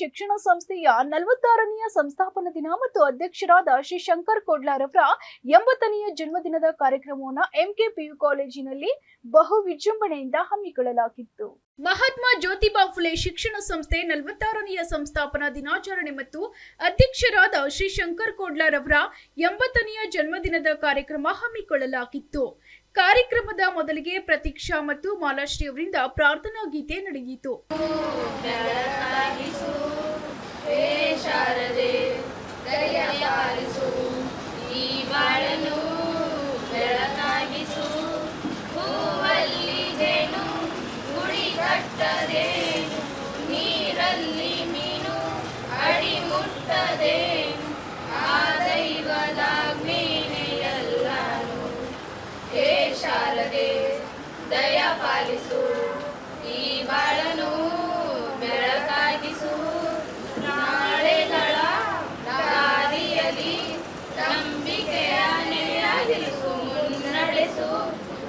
ಶಿಕ್ಷಣ ಸಂಸ್ಥೆಯ ನಲವತ್ತಾರನೆಯ ಸಂಸ್ಥಾಪನಾ ದಿನ ಮತ್ತು ಅಧ್ಯಕ್ಷರಾದ ಶ್ರೀ ಶಂಕರ್ ಕೋಡ್ಲಾರವರ ಎಂಬತ್ತನೆಯ ಜನ್ಮದಿನದ ಕಾರ್ಯಕ್ರಮವನ್ನು ಎಂಕೆ ಪಿಯು ಕಾಲೇಜಿನಲ್ಲಿ ಬಹು ವಿಜೃಂಭಣೆಯಿಂದ ಹಮ್ಮಿಕೊಳ್ಳಲಾಗಿತ್ತು. ಮಹಾತ್ಮ ಜ್ಯೋತಿಬಾ ಫುಲೆ ಶಿಕ್ಷಣ ಸಂಸ್ಥೆ ನಲವತ್ತಾರನೆಯ ಸಂಸ್ಥಾಪನಾ ದಿನಾಚರಣೆ ಮತ್ತು ಅಧ್ಯಕ್ಷರಾದ ಶ್ರೀ ಶಂಕರ್ ಕೋಡ್ಲಾರವರ ಎಂಬತ್ತನೆಯ ಜನ್ಮದಿನದ ಕಾರ್ಯಕ್ರಮ ಹಮ್ಮಿಕೊಳ್ಳಲಾಗಿತ್ತು. ಕಾರ್ಯಕ್ರಮದ ಮೊದಲಿಗೆ ಪ್ರತೀಕ್ಷಾ ಮತ್ತು ಮಾಲಾಶ್ರೀ ಅವರಿಂದ ಪ್ರಾರ್ಥನಾ ಗೀತೆ ನಡೆಯಿತು. ನೀರಲ್ಲಿ ಹೇ ಅಡಿ ಮುಟ್ಟದೆ ಪಾಲಿಸು ಶಾರದೆ ದಯ ಪಾಲಿಸು. ಈ ಬಾಳನು ಬೆಳಕಾಗಿಸು. ನಾಳೆಗಳ ದಾರಿಯಲ್ಲಿ ನಂಬಿಕೆಯ ನೆಲೆಯಾಗಿರಿಸು ಮುನ್ನಡೆಸು.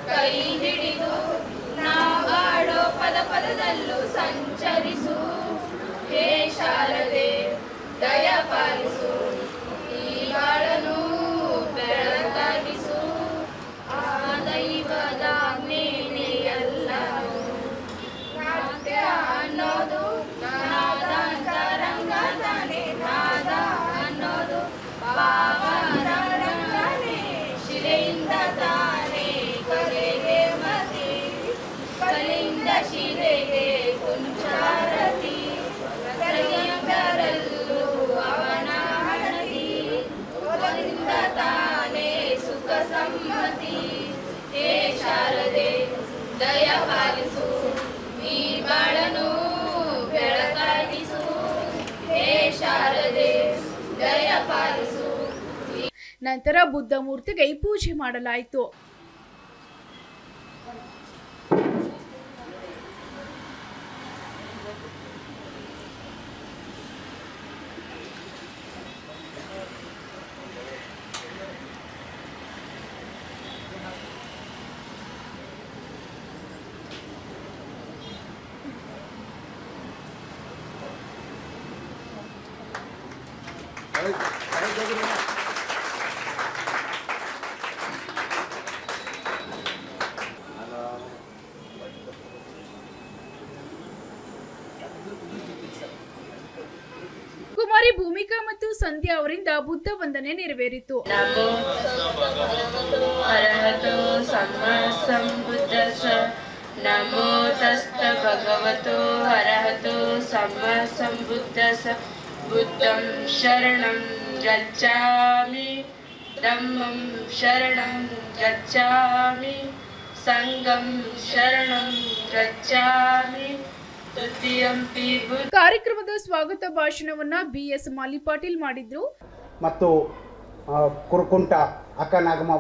ಕೈ ಹಿಡಿದು ನಾವಾಡೋ ಪದ ಪದದಲ್ಲೂ ಸಂಚರಿಸು. ಹೇ ಶಾರದೆ ದಯ ಪಾಲಿಸು. ನಂತರ ಬುದ್ಧ ಮೂರ್ತಿಗೆ ಪೂಜೆ ಮಾಡಲಾಯಿತು. ಕುಮಾರಿ ಭೂಮಿಕಾ ಮತ್ತು ಸಂಧ್ಯಾ ಅವರಿಂದ ಬುದ್ಧ ವಂದನೆ ನೆರವೇರಿತು. ನಮೋ ತಸ್ತ ಭಗವತೋ ಅರ್ಹತೋ ಸಮ್ಮ ಸಂಬುದ್ಧಸ. ಬುದ್ಧಂ ಶರಣಂ ಗಚ್ಚಾಮಿ ಧಮ್ಮಂ ಶರಣಂ ಗಚ್ಚಾಮಿ ಸಂಗಂ ಶರಣಂ ಗಚ್ಚಾಮಿ ಕಾರ್ಯಕ್ರಮದ ಸ್ವಾಗತ ಭಾಷಣವನ್ನ ಬಿಎಸ್ ಮಾಲಿ ಪಾಟೀಲ್ ಮಾಡಿದ್ರು. ಮತ್ತು ಕುರುಕುಂಟ, ಅಕ್ಕ ನಾಗಮ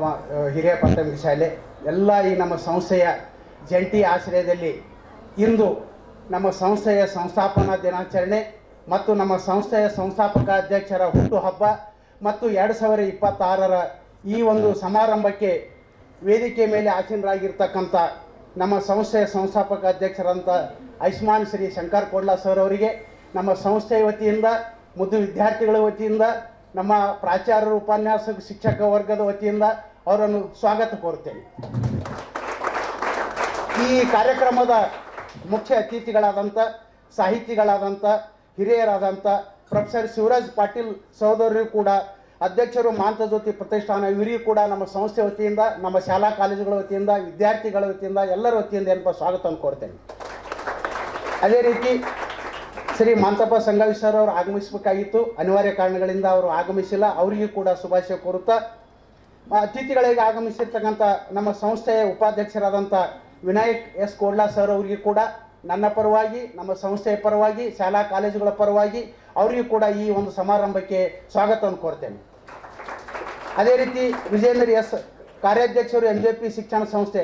ಹಿರಿಯ ಪ್ರಾಥಮಿಕ ಶಾಲೆ, ಎಲ್ಲ ಈ ನಮ್ಮ ಸಂಸ್ಥೆಯ ಜಂಟಿ ಆಶ್ರಯದಲ್ಲಿ ಇಂದು ನಮ್ಮ ಸಂಸ್ಥೆಯ ಸಂಸ್ಥಾಪನಾ ದಿನಾಚರಣೆ ಮತ್ತು ನಮ್ಮ ಸಂಸ್ಥೆಯ ಸಂಸ್ಥಾಪಕ ಅಧ್ಯಕ್ಷರ ಹುಟ್ಟುಹಬ್ಬ ಮತ್ತು ಎರಡು ಸಾವಿರ ಇಪ್ಪತ್ತಾರರ ಈ ಒಂದು ಸಮಾರಂಭಕ್ಕೆ ವೇದಿಕೆ ಮೇಲೆ ಆಸೀನರಾಗಿರ್ತಕ್ಕಂಥ ನಮ್ಮ ಸಂಸ್ಥೆಯ ಸಂಸ್ಥಾಪಕ ಅಧ್ಯಕ್ಷರಂಥ ಆಯುಷ್ಮಾನ್ ಶ್ರೀ ಶಂಕರ್ ಕೋಡ್ಲಾ ಸರ್ ಅವರಿಗೆ, ನಮ್ಮ ಸಂಸ್ಥೆಯ ವತಿಯಿಂದ, ಮುದ್ದು ವಿದ್ಯಾರ್ಥಿಗಳ ವತಿಯಿಂದ, ನಮ್ಮ ಪ್ರಾಚಾರ್ಯರು, ಉಪನ್ಯಾಸ ಶಿಕ್ಷಕ ವರ್ಗದ ವತಿಯಿಂದ ಅವರನ್ನು ಸ್ವಾಗತ ಕೋರುತ್ತೇನೆ. ಈ ಕಾರ್ಯಕ್ರಮದ ಮುಖ್ಯ ಅತಿಥಿಗಳಾದಂಥ ಸಾಹಿತಿಗಳಾದಂಥ ಹಿರಿಯರಾದಂಥ ಪ್ರೊಫೆಸರ್ ಶಿವರಾಜ್ ಪಾಟೀಲ್ ಸಹೋದರರು ಕೂಡ ಅಧ್ಯಕ್ಷರು ಮಾಂತಜ್ಯೋತಿ ಪ್ರತಿಷ್ಠಾನ ಇವರಿಗೂ ಕೂಡ ನಮ್ಮ ಸಂಸ್ಥೆ ವತಿಯಿಂದ, ನಮ್ಮ ಶಾಲಾ ಕಾಲೇಜುಗಳ ವತಿಯಿಂದ, ವಿದ್ಯಾರ್ಥಿಗಳ ವತಿಯಿಂದ, ಎಲ್ಲರ ವತಿಯಿಂದ ಏನಪ್ಪ ಸ್ವಾಗತವನ್ನು ಕೋರ್ತೇನೆ. ಅದೇ ರೀತಿ ಶ್ರೀ ಮಾಂತಪ್ಪ ಸರ್ ಅವರು ಆಗಮಿಸಬೇಕಾಗಿತ್ತು. ಅನಿವಾರ್ಯ ಕಾರಣಗಳಿಂದ ಅವರು ಆಗಮಿಸಿಲ್ಲ. ಅವರಿಗೂ ಕೂಡ ಶುಭಾಶಯ ಕೋರುತ್ತಾ ಅತಿಥಿಗಳಿಗೆ ಆಗಮಿಸಿರ್ತಕ್ಕಂಥ ನಮ್ಮ ಸಂಸ್ಥೆಯ ಉಪಾಧ್ಯಕ್ಷರಾದಂಥ ವಿನಾಯಕ್ ಎಸ್ ಕೋಡ್ಲಾ ಸರ್ ಅವರಿಗೂ ಕೂಡ ನನ್ನ ಪರವಾಗಿ, ನಮ್ಮ ಸಂಸ್ಥೆಯ ಪರವಾಗಿ, ಶಾಲಾ ಕಾಲೇಜುಗಳ ಪರವಾಗಿ ಅವರಿಗೂ ಕೂಡ ಈ ಒಂದು ಸಮಾರಂಭಕ್ಕೆ ಸ್ವಾಗತವನ್ನು ಕೋರ್ತೇನೆ. ಅದೇ ರೀತಿ ವಿಜೇಂದ್ರ ಎಸ್ ಕಾರ್ಯಾಧ್ಯಕ್ಷರು ಎಂ ಜೆ ಪಿ ಶಿಕ್ಷಣ ಸಂಸ್ಥೆ,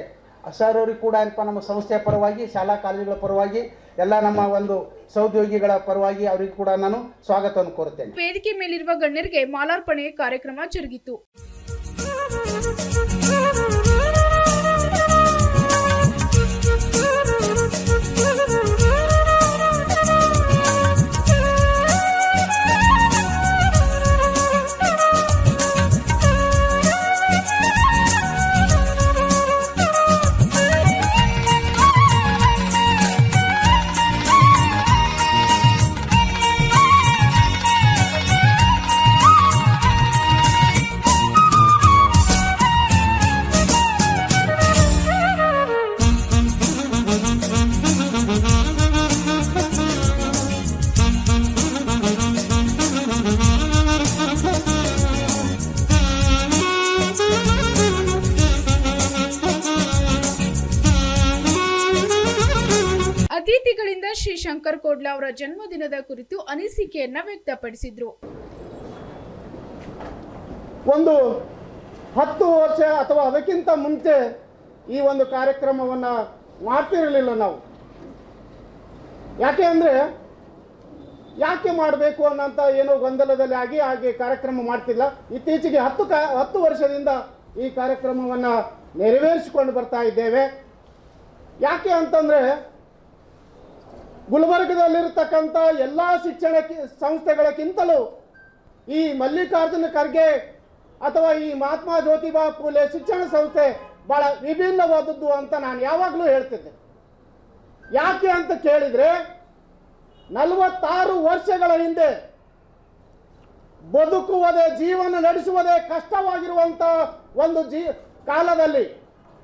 ಸರ್ ಅವ್ರಿಗೆ ಕೂಡ ಏನಪ್ಪ, ನಮ್ಮ ಸಂಸ್ಥೆಯ ಪರವಾಗಿ, ಶಾಲಾ ಕಾಲೇಜುಗಳ ಪರವಾಗಿ, ಎಲ್ಲ ನಮ್ಮ ಒಂದು ಸಹೋದ್ಯೋಗಿಗಳ ಪರವಾಗಿ ಅವರಿಗೂ ಕೂಡ ನಾನು ಸ್ವಾಗತವನ್ನು ಕೋರುತ್ತೇನೆ ವೇದಿಕೆ ಮೇಲಿರುವ ಗಣ್ಯರಿಗೆ ಮಾಲಾರ್ಪಣೆ ಕಾರ್ಯಕ್ರಮ ಜರುಗಿತು. ಶಂಕರ್ ಕೋಡ್ಲ ಅವರ ಜನ್ಮದಿನದ ಕುರಿತು ಅನಿಸಿಕೆಯನ್ನ ವ್ಯಕ್ತಪಡಿಸಿದ್ರು. ಒಂದು ಹತ್ತು ವರ್ಷ ಅಥವಾ ಅದಕ್ಕಿಂತ ಮುಂಚೆ ಈ ಒಂದು ಕಾರ್ಯಕ್ರಮವನ್ನ ಮಾಡ್ತಿರಲಿಲ್ಲ ನಾವು. ಯಾಕೆ ಅಂದ್ರೆ ಯಾಕೆ ಮಾಡಬೇಕು ಅನ್ನೋಂಥ ಏನೋ ಗೊಂದಲದಲ್ಲಿ ಆಗಿ ಹಾಗೆ ಕಾರ್ಯಕ್ರಮ ಮಾಡ್ತಿಲ್ಲ. ಇತ್ತೀಚೆಗೆ ಹತ್ತು ಕಾ, ಹತ್ತು ವರ್ಷದಿಂದ ಈ ಕಾರ್ಯಕ್ರಮವನ್ನು ನೆರವೇರಿಸಿಕೊಂಡು ಬರ್ತಾ ಇದ್ದೇವೆ. ಯಾಕೆ ಅಂತಂದರೆ ಗುಲ್ಬರ್ಗದಲ್ಲಿರ್ತಕ್ಕಂಥ ಎಲ್ಲ ಶಿಕ್ಷಣ ಸಂಸ್ಥೆಗಳಕ್ಕಿಂತಲೂ ಈ ಮಲ್ಲಿಕಾರ್ಜುನ ಖರ್ಗೆ ಅಥವಾ ಈ ಮಹಾತ್ಮ ಜ್ಯೋತಿಬಾ ಫುಲೆ ಶಿಕ್ಷಣ ಸಂಸ್ಥೆ ಬಹಳ ವಿಭಿನ್ನವಾದದ್ದು ಅಂತ ನಾನು ಯಾವಾಗಲೂ ಹೇಳ್ತಿದ್ದೆ. ಯಾಕೆ ಅಂತ ಕೇಳಿದರೆ ನಲವತ್ತಾರು ವರ್ಷಗಳ ಹಿಂದೆ ಬದುಕುವುದೇ, ಜೀವನ ನಡೆಸುವುದೇ ಕಷ್ಟವಾಗಿರುವಂಥ ಒಂದು ಜೀ, ಕಾಲದಲ್ಲಿ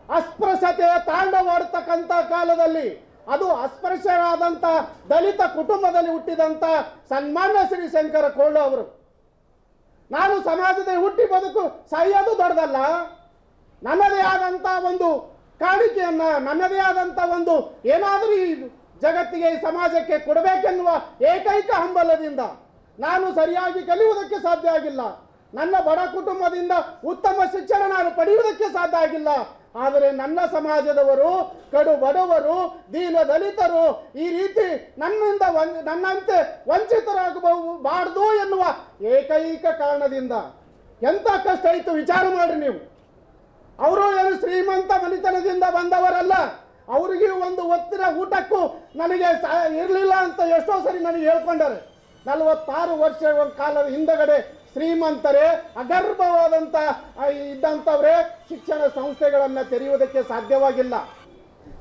ಅಸ್ಪೃಶ್ಯತೆ ತಾಂಡವಾಡ್ತಕ್ಕಂಥ ಕಾಲದಲ್ಲಿ ಅದು ಅಸ್ಪೃಶ್ಯರಾದಂಥ ದಲಿತ ಕುಟುಂಬದಲ್ಲಿ ಹುಟ್ಟಿದಂಥ ಸನ್ಮಾನ್ಯ ಶ್ರೀ ಶಂಕರ ಕೊಳ್ಳ ಅವರು. ನಾನು ಸಮಾಜದಲ್ಲಿ ಹುಟ್ಟಿ ಬದುಕು ಸಾಯೋದು ದೊಡ್ಡದಲ್ಲ. ನನ್ನದೇ ಆದಂಥ ಒಂದು ಕಾಣಿಕೆಯನ್ನು, ನನ್ನದೇ ಆದಂಥ ಒಂದು ಏನಾದರೂ ಈ ಜಗತ್ತಿಗೆ, ಈ ಸಮಾಜಕ್ಕೆ ಕೊಡಬೇಕೆನ್ನುವ ಏಕೈಕ ಹಂಬಲದಿಂದ ನಾನು ಸರಿಯಾಗಿ ಕಲಿಯುವುದಕ್ಕೆ ಸಾಧ್ಯ ಆಗಿಲ್ಲ. ನನ್ನ ಬಡ ಕುಟುಂಬದಿಂದ ಉತ್ತಮ ಶಿಕ್ಷಣ ನಾನು ಪಡೆಯುವುದಕ್ಕೆ ಸಾಧ್ಯ ಆಗಿಲ್ಲ. ಆದರೆ ನನ್ನ ಸಮಾಜದವರು, ಕಡು ಬಡವರು, ದೀನ ದಲಿತರು ಈ ರೀತಿ ನನ್ನಿಂದ ನನ್ನಂತೆ ವಂಚಿತರಾಗಬಾರ್ದು ಎನ್ನುವ ಏಕೈಕ ಕಾರಣದಿಂದ ಎಂಥ ಕಷ್ಟ ಇತ್ತು ವಿಚಾರ ಮಾಡಿ ನೀವು. ಅವರು ಏನು ಶ್ರೀಮಂತ ಮನೆತನದಿಂದ ಬಂದವರಲ್ಲ, ಅವರಿಗೆ ಒಂದು ಹೊತ್ತಿನ ಊಟಕ್ಕೂ ನನಗೆ ಇರಲಿಲ್ಲ ಅಂತ ಎಷ್ಟೋ ಸರಿ ನನಗೆ ಹೇಳ್ಕೊಂಡಾರೆ. ನಲವತ್ತಾರು ವರ್ಷ ಕಾಲದ ಹಿಂದಗಡೆ ಶ್ರೀಮಂತರೇ ಅಗರ್ಭವಾದಂಥ ಇದ್ದಂಥವರೇ ಶಿಕ್ಷಣ ಸಂಸ್ಥೆಗಳನ್ನು ತೆರೆಯುವುದಕ್ಕೆ ಸಾಧ್ಯವಾಗಿಲ್ಲ.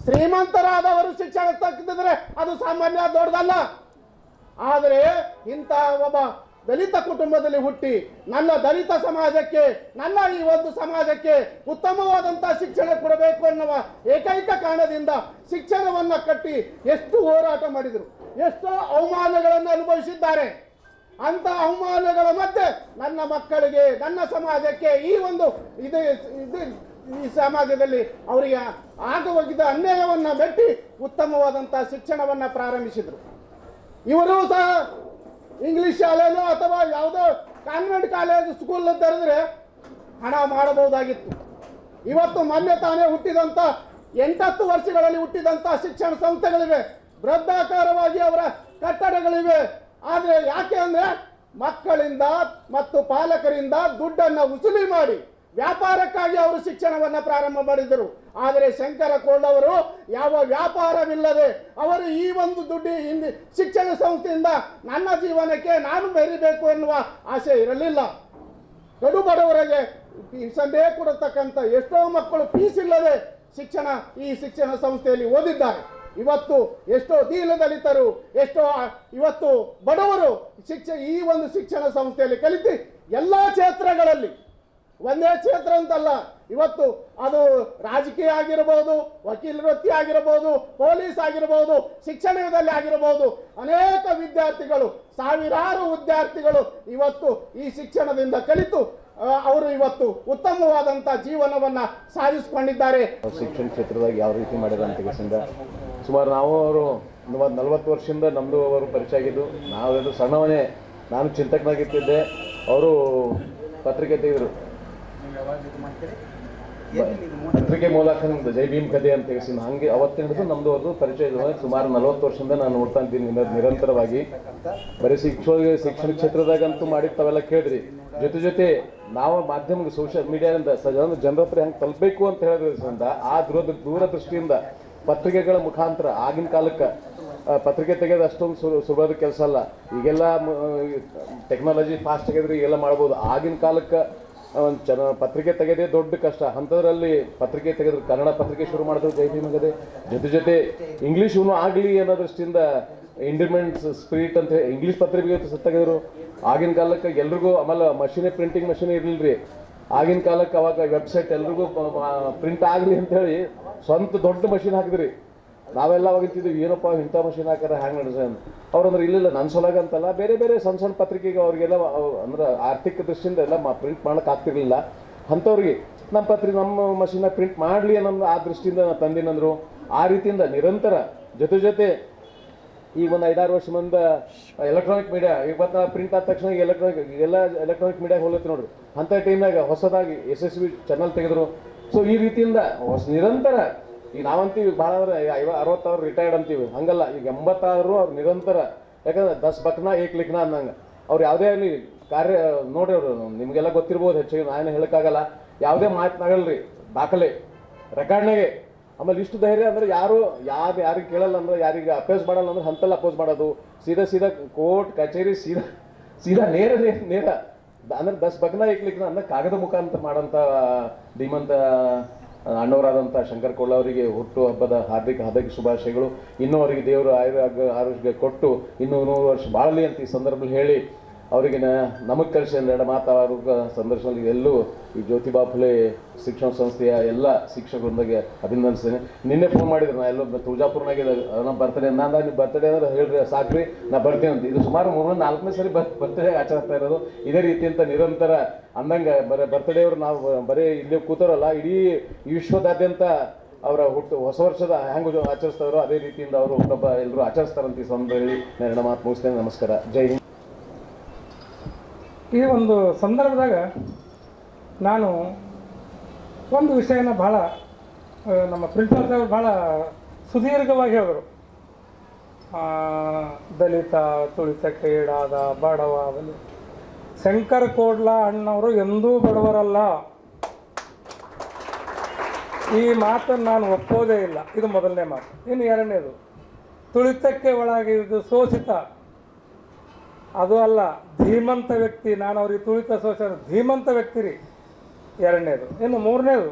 ಶ್ರೀಮಂತರಾದವರು ಶಿಕ್ಷಣ ತಕ್ಕಿದ್ರೆ ಅದು ಸಾಮಾನ್ಯ ದೊಡ್ಡದಲ್ಲ. ಆದರೆ ಇಂಥ ಒಬ್ಬ ದಲಿತ ಕುಟುಂಬದಲ್ಲಿ ಹುಟ್ಟಿ ನನ್ನ ದಲಿತ ಸಮಾಜಕ್ಕೆ, ನನ್ನ ಈ ಒಂದು ಸಮಾಜಕ್ಕೆ ಉತ್ತಮವಾದಂಥ ಶಿಕ್ಷಣ ಕೊಡಬೇಕು ಅನ್ನುವ ಏಕೈಕ ಕಾರಣದಿಂದ ಶಿಕ್ಷಣವನ್ನು ಕಟ್ಟಿ ಎಷ್ಟು ಹೋರಾಟ ಮಾಡಿದರು, ಎಷ್ಟೋ ಅವಮಾನಗಳನ್ನು ಅನುಭವಿಸಿದ್ದಾರೆ. ಅಂತ ಅವಮಾನಗಳ ಮಧ್ಯೆ ನನ್ನ ಮಕ್ಕಳಿಗೆ, ನನ್ನ ಸಮಾಜಕ್ಕೆ ಈ ಒಂದು ಇದು ಇದು ಈ ಸಮಾಜದಲ್ಲಿ ಅವರಿಗೆ ಆಗುವಾಗಿದ್ದ ಅನ್ಯಾಯವನ್ನು ಮೆಟ್ಟಿ ಉತ್ತಮವಾದಂಥ ಶಿಕ್ಷಣವನ್ನು ಪ್ರಾರಂಭಿಸಿದರು. ಇವರು ಸಹ ಇಂಗ್ಲಿಷ್ ಶಾಲೆಯಲ್ಲೋ ಅಥವಾ ಯಾವುದೋ ಕಾನ್ವೆಂಟ್ ಕಾಲೇಜ್ ಸ್ಕೂಲ್ ತೆರೆದ್ರೆ ಹಣ ಮಾಡಬಹುದಾಗಿತ್ತು. ಇವತ್ತು ಮೊನ್ನೆ ತಾನೇ ಹುಟ್ಟಿದಂಥ ಎಂಟತ್ತು ವರ್ಷಗಳಲ್ಲಿ ಹುಟ್ಟಿದಂಥ ಶಿಕ್ಷಣ ಸಂಸ್ಥೆಗಳಿವೆ. ವೃದ್ಧಾಕಾರವಾಗಿ ಅವರ ಕಟ್ಟಡಗಳಿವೆ. ಆದರೆ ಯಾಕೆ ಅಂದರೆ ಮಕ್ಕಳಿಂದ ಮತ್ತು ಪಾಲಕರಿಂದ ದುಡ್ಡನ್ನು ಉಸುಲಿ ಮಾಡಿ ವ್ಯಾಪಾರಕ್ಕಾಗಿ ಅವರು ಶಿಕ್ಷಣವನ್ನು ಪ್ರಾರಂಭ ಮಾಡಿದರು. ಆದರೆ ಶಂಕರ ಕೊಳ್ಳವರು ಯಾವ ವ್ಯಾಪಾರವಿಲ್ಲದೆ ಅವರು ಈ ಒಂದು ದುಡ್ಡು ಹಿಂದಿ ಶಿಕ್ಷಣ ಸಂಸ್ಥೆಯಿಂದ ನನ್ನ ಜೀವನಕ್ಕೆ ನಾನು ಬೆರಿಬೇಕು ಎನ್ನುವ ಆಸೆ ಇರಲಿಲ್ಲ. ಕಡು ಬಡವರಿಗೆ ಸಂದೇಹ ಕೊಡತಕ್ಕಂಥ ಎಷ್ಟೋ ಮಕ್ಕಳು ಫೀಸ್ ಇಲ್ಲದೆ ಶಿಕ್ಷಣ ಈ ಶಿಕ್ಷಣ ಸಂಸ್ಥೆಯಲ್ಲಿ ಓದಿದ್ದಾರೆ. ಇವತ್ತು ಎಷ್ಟೋ ದೀನ ದಲಿತರು, ಎಷ್ಟೋ ಇವತ್ತು ಬಡವರು ಶಿಕ್ಷ, ಈ ಒಂದು ಶಿಕ್ಷಣ ಸಂಸ್ಥೆಯಲ್ಲಿ ಕಲಿತು ಎಲ್ಲ ಕ್ಷೇತ್ರಗಳಲ್ಲಿ. ಒಂದೇ ಕ್ಷೇತ್ರ ಅಂತಲ್ಲ, ಇವತ್ತು ಅದು ರಾಜಕೀಯ ಆಗಿರಬಹುದು ವಕೀಲ ವೃತ್ತಿ ಆಗಿರ್ಬೋದು, ಪೊಲೀಸ್ ಆಗಿರಬಹುದು ಶಿಕ್ಷಣದಲ್ಲಿ ಆಗಿರಬಹುದು ಅನೇಕ ವಿದ್ಯಾರ್ಥಿಗಳು, ಸಾವಿರಾರು ವಿದ್ಯಾರ್ಥಿಗಳು ಇವತ್ತು ಈ ಶಿಕ್ಷಣದಿಂದ ಕಲಿತು ಅವರು ಇವತ್ತು ಉತ್ತಮವಾದಂಥ ಜೀವನವನ್ನ ಸಾಧಿಸಿಕೊಂಡಿದ್ದಾರೆ. ಶಿಕ್ಷಣ ಕ್ಷೇತ್ರದಾಗ ಯಾವ ರೀತಿ ಮಾಡಿದ ಸುಮಾರು ನಾವು ಅವರು ಒಂದು ನಲವತ್ತು ವರ್ಷದಿಂದ ನಮ್ಮದು ಅವರು ಪರಿಚಯ ಆಗಿದ್ದು ನಾವೆಲ್ಲರೂ ಸಣ್ಣವನೇ ನಾನು ಚಿಂತಕನಾಗಿರ್ತಿದ್ದೆ ಅವರು ಪತ್ರಿಕೆ ತೆಗೆದರು. ಪತ್ರಿಕೆ ಮೂಲಕ ನಮ್ಮದು ಜೈ ಭೀಮ್ ಕಥೆ ಅಂತ ತಿಳಿಸಿ ಹಂಗೆ ಅವತ್ತಿನ ಹಿಡಿದು ನಮ್ಮದು ಅವ್ರದ್ದು ಪರಿಚಯ ಇದೆ ಸುಮಾರು ನಲವತ್ತು ವರ್ಷದಿಂದ ನಾನು ನೋಡ್ತಾ ಇದ್ದೀನಿ ನಿರ- ನಿರಂತರವಾಗಿ. ಬರೀ ಶಿಕ್ಷಣ ಶಿಕ್ಷಣ ಕ್ಷೇತ್ರದಾಗಂತೂ ಮಾಡಿ ತಾವೆಲ್ಲ ಕೇಳಿದ್ರಿ. ಜೊತೆ ಜೊತೆ ನಾವು ಮಾಧ್ಯಮದ ಸೋಷಿಯಲ್ ಮೀಡಿಯಾದಿಂದ ಜನರ ಹತ್ರ ಹೆಂಗೆ ತಲುಪಬೇಕು ಅಂತ ಹೇಳಿದ್ರಿಂದ ಆ ದೂರ ದೂರದೃಷ್ಟಿಯಿಂದ ಪತ್ರಿಕೆಗಳ ಮುಖಾಂತರ ಆಗಿನ ಕಾಲಕ್ಕೆ ಪತ್ರಿಕೆ ತೆಗೆಯೋದು ಅಷ್ಟೊಂದು ಸು ಸುಲಭದ ಕೆಲಸ ಅಲ್ಲ. ಈಗೆಲ್ಲ ಟೆಕ್ನಾಲಜಿ ಫಾಸ್ಟ್ ತೆಗೆದ್ರೆ ಈಗೆಲ್ಲ ಮಾಡ್ಬೋದು. ಆಗಿನ ಕಾಲಕ್ಕೆ ಒಂದು ಚೆನ್ನ ಪತ್ರಿಕೆ ತೆಗೆದೇ ದೊಡ್ಡ ಕಷ್ಟ. ಅಂಥದ್ರಲ್ಲಿ ಪತ್ರಿಕೆ ತೆಗೆದ್ರು ಕನ್ನಡ ಪತ್ರಿಕೆ ಶುರು ಮಾಡಿದ್ರು ಜೈ ಭೀಮಗದೆ ಜೊತೆ ಜೊತೆ ಇಂಗ್ಲೀಷ್ ಆಗಲಿ ಅನ್ನೋ ದೃಷ್ಟಿಯಿಂದ ಇಂಡಿಪೆಂಡೆನ್ಸ್ ಸ್ಪಿರಿಟ್ ಅಂತ ಇಂಗ್ಲೀಷ್ ಪತ್ರಿಕೆ ತೆಗೆದ್ರು. ಆಗಿನ ಕಾಲಕ್ಕೆ ಎಲ್ರಿಗೂ ಆಮೇಲೆ ಮಷೀನೇ ಪ್ರಿಂಟಿಂಗ್ ಮಷಿನೇ ಇರಲಿಲ್ಲ ಆಗಿನ ಕಾಲಕ್ಕೆ ಅವಾಗ ವೆಬ್ಸೈಟ್ ಎಲ್ರಿಗೂ ಪ್ರಿಂಟ್ ಆಗಲಿ ಅಂತೇಳಿ ಸ್ವಂತ ದೊಡ್ಡ ಮಷೀನ್ ಹಾಕಿದ್ರಿ. ನಾವೆಲ್ಲ ಅವಾಗ ಅಂತಿದ್ವಿ, ಏನಪ್ಪ ಇಂಥ ಮಷೀನ್ ಹಾಕಾರ ಹ್ಯಾಂಗ್ ನಡೆಸ ಅಂತ. ಅವ್ರಂದ್ರೆ ಇಲ್ಲಿಲ್ಲ ನನ್ನ ಸೊಲಾಗ ಅಂತಲ್ಲ, ಬೇರೆ ಬೇರೆ ಸಣ್ಣ ಸಣ್ಣ ಪತ್ರಿಕೆಗೆ ಅವ್ರಿಗೆಲ್ಲ ಅಂದ್ರೆ ಆರ್ಥಿಕ ದೃಷ್ಟಿಯಿಂದ ಎಲ್ಲ ಪ್ರಿಂಟ್ ಮಾಡೋಕೆ ಆಗ್ತಿರ್ಲಿಲ್ಲ. ಅಂಥವ್ರಿಗೆ ನಮ್ಮ ಪತ್ರಿಕೆ ನಮ್ಮ ಮಷೀನಾಗ ಪ್ರಿಂಟ್ ಮಾಡಲಿ ಅನ್ನೋ ಆ ದೃಷ್ಟಿಯಿಂದ ತಂದಿನಂದ್ರು. ಆ ರೀತಿಯಿಂದ ನಿರಂತರ ಜೊತೆ ಜೊತೆ ಈಗ ಒಂದು ಐದಾರು ವರ್ಷ ಮುಂದ ಎಲೆಕ್ಟ್ರಾನಿಕ್ ಮೀಡಿಯಾ ಇವತ್ತು ಪ್ರಿಂಟ್ ಆದ ತಕ್ಷಣ ಎಲೆಕ್ಟ್ರಾನಿಕ್ ಎಲ್ಲ ಎಲೆಕ್ಟ್ರಾನಿಕ್ ಮೀಡಿಯಾ ಹೋಲತ್ತಿ ನೋಡ್ರಿ. ಅಂಥ ಟೈಮ್ನಾಗ ಹೊಸದಾಗಿ ಎಸ್ ಎಸ್ ಬಿ ಚಾನಲ್ ತೆಗೆದ್ರು. ಸೊ ಈ ರೀತಿಯಿಂದ ಹೊಸ, ನಿರಂತರ, ಈಗ ನಾವಂತೀವಿ ಭಾಳ ಅಂದ್ರೆ ಐವ, ಅರವತ್ತಾರು ರಿಟೈರ್ಡ್ ಅಂತೀವಿ. ಹಂಗಲ್ಲ, ಈಗ ಎಂಬತ್ತಾರು ಅವ್ರು ನಿರಂತರ. ಯಾಕಂದ್ರೆ ದಸ್ ಬಕ್ನ ಏಕ್ ಲಿಖನ ಅನ್ನಂಗೆ ಅವ್ರು ಯಾವುದೇ ಆಗಲಿ ಕಾರ್ಯ, ನೋಡ್ರಿ ಅವರು, ನಿಮಗೆಲ್ಲ ಗೊತ್ತಿರ್ಬೋದು ಹೆಚ್ಚಾಗಿ, ನಾನು ಹೇಳೋಕ್ಕಾಗಲ್ಲ. ಯಾವುದೇ ಮಾತನಾಗಲ್ರಿ, ದಾಖಲೆ ರೆಕಾರ್ಡ್ನಾಗೆ ಆಮೇಲೆ ಇಷ್ಟು ಧೈರ್ಯ ಅಂದ್ರೆ ಯಾರು ಯಾರು ಯಾರಿಗೆ ಕೇಳಲ್ಲ ಅಂದ್ರೆ ಯಾರಿಗೆ ಅಪೋಸ್ ಮಾಡಲ್ಲ ಅಂದ್ರೆ ಹಂತಲ್ಲಿ ಅಪೋಸ್ ಮಾಡೋದು. ಸೀದಾ ಸೀದಾ ಕೋರ್ಟ್ ಕಚೇರಿ, ಸೀದಾ ಸೀದಾ ನೇರ ನೇರ ನೇರ. ಅಂದ್ರೆ ದಸ್ ಬಗ್ನ ಇಕ್ಲಿಕ್ಕೆ ಅಂದ್ರೆ ಕಾಗದ ಮುಖಾಂತರ ಮಾಡೋಂಥ ಧೀಮಂತ ಅಣ್ಣವರಾದಂಥ ಶಂಕರ್ ಕೊಳ್ಳ ಅವರಿಗೆ ಹುಟ್ಟು ಹಬ್ಬದ ಹಾರ್ದಿಕ ಹಾರ್ದಿಕ ಶುಭಾಶಯಗಳು. ಇನ್ನೂ ಅವರಿಗೆ ದೇವರು ಆಯುರ ಆರೋಗ್ಯ ಕೊಟ್ಟು ಇನ್ನೂ ನೂರು ವರ್ಷ ಬಾಳಲಿ ಅಂತ ಈ ಸಂದರ್ಭದಲ್ಲಿ ಹೇಳಿ ಅವರಿಗೆ ನಮಗೆ ಕಳಿಸಿ ಅವ್ರ ಸಂದರ್ಶನದಲ್ಲಿ ಎಲ್ಲೂ ಈ ಜ್ಯೋತಿಬಾ ಫುಲೆ ಶಿಕ್ಷಣ ಸಂಸ್ಥೆಯ ಎಲ್ಲ ಶಿಕ್ಷಕರೊಂದಿಗೆ ಅಭಿನಂದಿಸ್ತೇನೆ. ನಿನ್ನೆ ಫೋನ್ ಮಾಡಿದ್ರು, ನಾ ಎಲ್ಲೋ ತುಳಜಾಪುರ್ನಾಗೆ ನಾನು ಬರ್ತಡೇ ನಾನು ನೀವು ಬರ್ತಡೇ ಅಂದ್ರೆ ಹೇಳ್ರಿ, ಸಾಕ್ರಿ, ನಾ ಬರ್ತೇನೆ ಅಂತ. ಇದು ಸುಮಾರು ಮೂರು, ನಾಲ್ಕನೇ ಸರಿ ಬರ್ತ್ಡೇ ಆಚರಿಸ್ತಾ ಇರೋದು. ಇದೇ ರೀತಿ ಅಂತ ನಿರಂತರ ಅಂದಂಗೆ ಬರೀ ಬರ್ತಡೇ ಅವರು ನಾವು ಬರೀ ಇಲ್ಲಿ ಕೂತಾರಲ್ಲ, ಇಡೀ ವಿಶ್ವದಾದ್ಯಂತ ಅವರ ಹುಟ್ಟು, ಹೊಸ ವರ್ಷದ ಹೆಂಗೆ ಆಚರಿಸ್ತಾರೋ ಅದೇ ರೀತಿಯಿಂದ ಅವರು ಹುಟ್ಟಬ್ಬ ಎಲ್ಲರೂ ಆಚರಿಸ್ತಾರಂತ ಈ ಸಂದರ್ಭದಲ್ಲಿ ನಾನು ಎರಡು ಮಾತು ಮುಗಿಸ್ತೇನೆ. ನಮಸ್ಕಾರ. ಜೈ ಈ ಒಂದು ಸಂದರ್ಭದಾಗ ನಾನು ಒಂದು ವಿಷಯನ ಭಾಳ ನಮ್ಮ ಪ್ರಿನ್ಸಿಪಾಲ್ ಸಾಹೇಬರು ಭಾಳ ಸುದೀರ್ಘವಾಗಿ ಹೇಳಿದರು. ದಲಿತ, ತುಳಿತ ಕೈಡಾದ ಬಡವ ಬಲಿ ಶಂಕರ್ ಕೋಡ್ಲ ಅಣ್ಣವರು ಎಂದೂ ಬಡವರಲ್ಲ. ಈ ಮಾತನ್ನು ನಾನು ಒಪ್ಪೋದೇ ಇಲ್ಲ. ಇದು ಮೊದಲನೇ ಮಾತು. ಇನ್ನು ಎರಡನೇದು, ತುಳಿತಕ್ಕೆ ಒಳಗಿದ್ದು ಶೋಷಿತ. ಅದು ಅಲ್ಲ ಧೀಮಂತ ವ್ಯಕ್ತಿ ನಾನು ಅವ್ರಿಗೆ ತುಳಿತ ಶೋಷಣ ಧೀಮಂತ ವ್ಯಕ್ತಿ ರೀ ಎರಡನೇದು. ಇನ್ನು ಮೂರನೇದು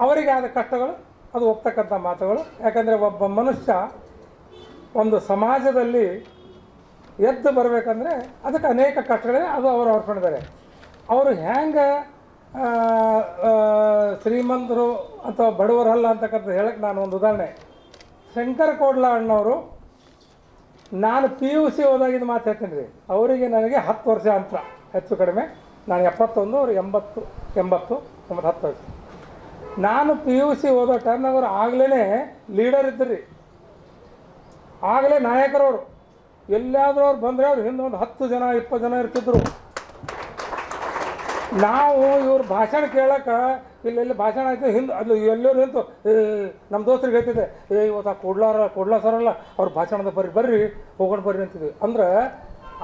ಅವರಿಗೆ ಆದ ಕಷ್ಟಗಳು ಅದು ಒಪ್ತಕ್ಕಂಥ ಮಾತುಗಳು. ಯಾಕಂದರೆ ಒಬ್ಬ ಮನುಷ್ಯ ಒಂದು ಸಮಾಜದಲ್ಲಿ ಎದ್ದು ಬರಬೇಕಂದ್ರೆ ಅದಕ್ಕೆ ಅನೇಕ ಕಷ್ಟಗಳಿವೆ ಅದು ಅವರು ಹೊರಕೊಂಡಿದ್ದಾರೆ ಅವರು ಆ, ಶ್ರೀಮಂತರು ಅಥವಾ ಬಡವರಲ್ಲ ಅಂತಕ್ಕಂಥ ಹೇಳಕ್ಕೆ ನಾನು ಒಂದು ಉದಾಹರಣೆ. ಶಂಕರ್ ಕೋಡ್ಲ ಅಣ್ಣವರು ನಾನು ಪಿ ಯು ಸಿ ಹೋದಾಗಿದ್ದು ಮಾತು ಹೇಳ್ತೀನಿ ರೀ. ಅವರಿಗೆ ನನಗೆ ಹತ್ತು ವರ್ಷ ಅಂತರ. ಹೆಚ್ಚು ಕಡಿಮೆ. ನಾನು ಎಪ್ಪತ್ತೊಂದು, ಅವ್ರು ಎಂಬತ್ತು ಎಂಬತ್ತು ಒಂಬತ್ತು ಹತ್ತು ವರ್ಷ. ನಾನು ಪಿ ಯು ಸಿ ಓದೋ ಟೈಮ್ನಾಗ ಅವ್ರು ಆಗಲೇ ಲೀಡರ್ ಇದ್ದರು ರೀ. ಆಗಲೇ ನಾಯಕರವರು. ಎಲ್ಲಾದರೂ ಅವ್ರು ಬಂದರೆ ಅವ್ರು ಹಿಂದೆ ಒಂದು ಹತ್ತು ಜನ, ಇಪ್ಪತ್ತು ಜನ ಇರ್ತಿದ್ರು. ನಾವು ಇವ್ರ ಭಾಷಣ ಕೇಳಕ್ಕೆ ಇಲ್ಲೆಲ್ಲಿ ಭಾಷಣ ಆಯ್ತು, ಹಿಂದೆ ಅದು ಎಲ್ಲರೂ ನಿಂತು ನಮ್ಮ ದೋಸ್ತರಿಗೆ ಹೇಳ್ತಿದ್ದೆ, ಏ, ಇವತ್ತು ಆ ಕೊಡ್ಲಾರ, ಕೊಡ್ಲಾ ಸರಲ್ಲ ಅವ್ರ ಭಾಷಣದ ಬರ್ರಿ ಬರ್ರಿ, ಹೋಗೋಣ ಬರ್ರಿ ಅಂತಿದ್ವಿ. ಅಂದ್ರೆ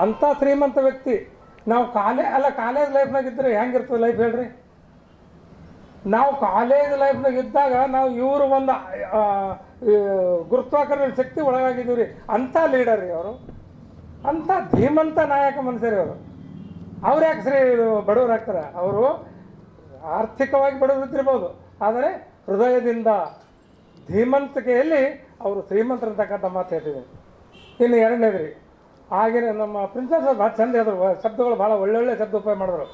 ಅಂಥ ಶ್ರೀಮಂತ ವ್ಯಕ್ತಿ, ನಾವು ಕಾಲೇ, ಅಲ್ಲ ಕಾಲೇಜ್ ಲೈಫ್ನಾಗ ಇದ್ರೆ ಹೆಂಗಿರ್ತದೆ ಲೈಫ್ ಹೇಳ್ರಿ? ನಾವು ಕಾಲೇಜ್ ಲೈಫ್ನಾಗ ಇದ್ದಾಗ ನಾವು ಇವರು ಒಂದು ಗುರುತ್ವಾಕರ್ಷಣ ಶಕ್ತಿ ಒಳಗಾಗಿದ್ದೀವಿ ರೀ ಅಂಥ ಲೀಡರ್ ರೀ ಅವರು. ಅಂಥ ಧೀಮಂತ ನಾಯಕ ಮನುಷ್ಯರಿ ಅವರು. ಅವ್ರು ಯಾಕೆ ಸರಿ ಬಡವರು ಆಗ್ತಾರೆ? ಅವರು ಆರ್ಥಿಕವಾಗಿ ಬಡವರು ಇದ್ದಿರ್ಬೋದು ಆದರೆ ಹೃದಯದಿಂದ ಧೀಮಂತಿಕೆಯಲ್ಲಿ ಅವರು ಶ್ರೀಮಂತರಂತಕ್ಕಂಥ ಮಾತು ಹೇಳ್ತಿದ್ದೀನಿ ಇನ್ನು ಎರಡನೇದು ರೀ ಆಗಿನ ನಮ್ಮ ಪ್ರಿನ್ಸಸ್ ಭಾಳ ಚಂದ ಹೇಳಿದ್ರು. ಶಬ್ದಗಳು ಭಾಳ ಒಳ್ಳೊಳ್ಳೆ ಶಬ್ದ ಉಪಯೋಗ ಮಾಡಿದ್ರು.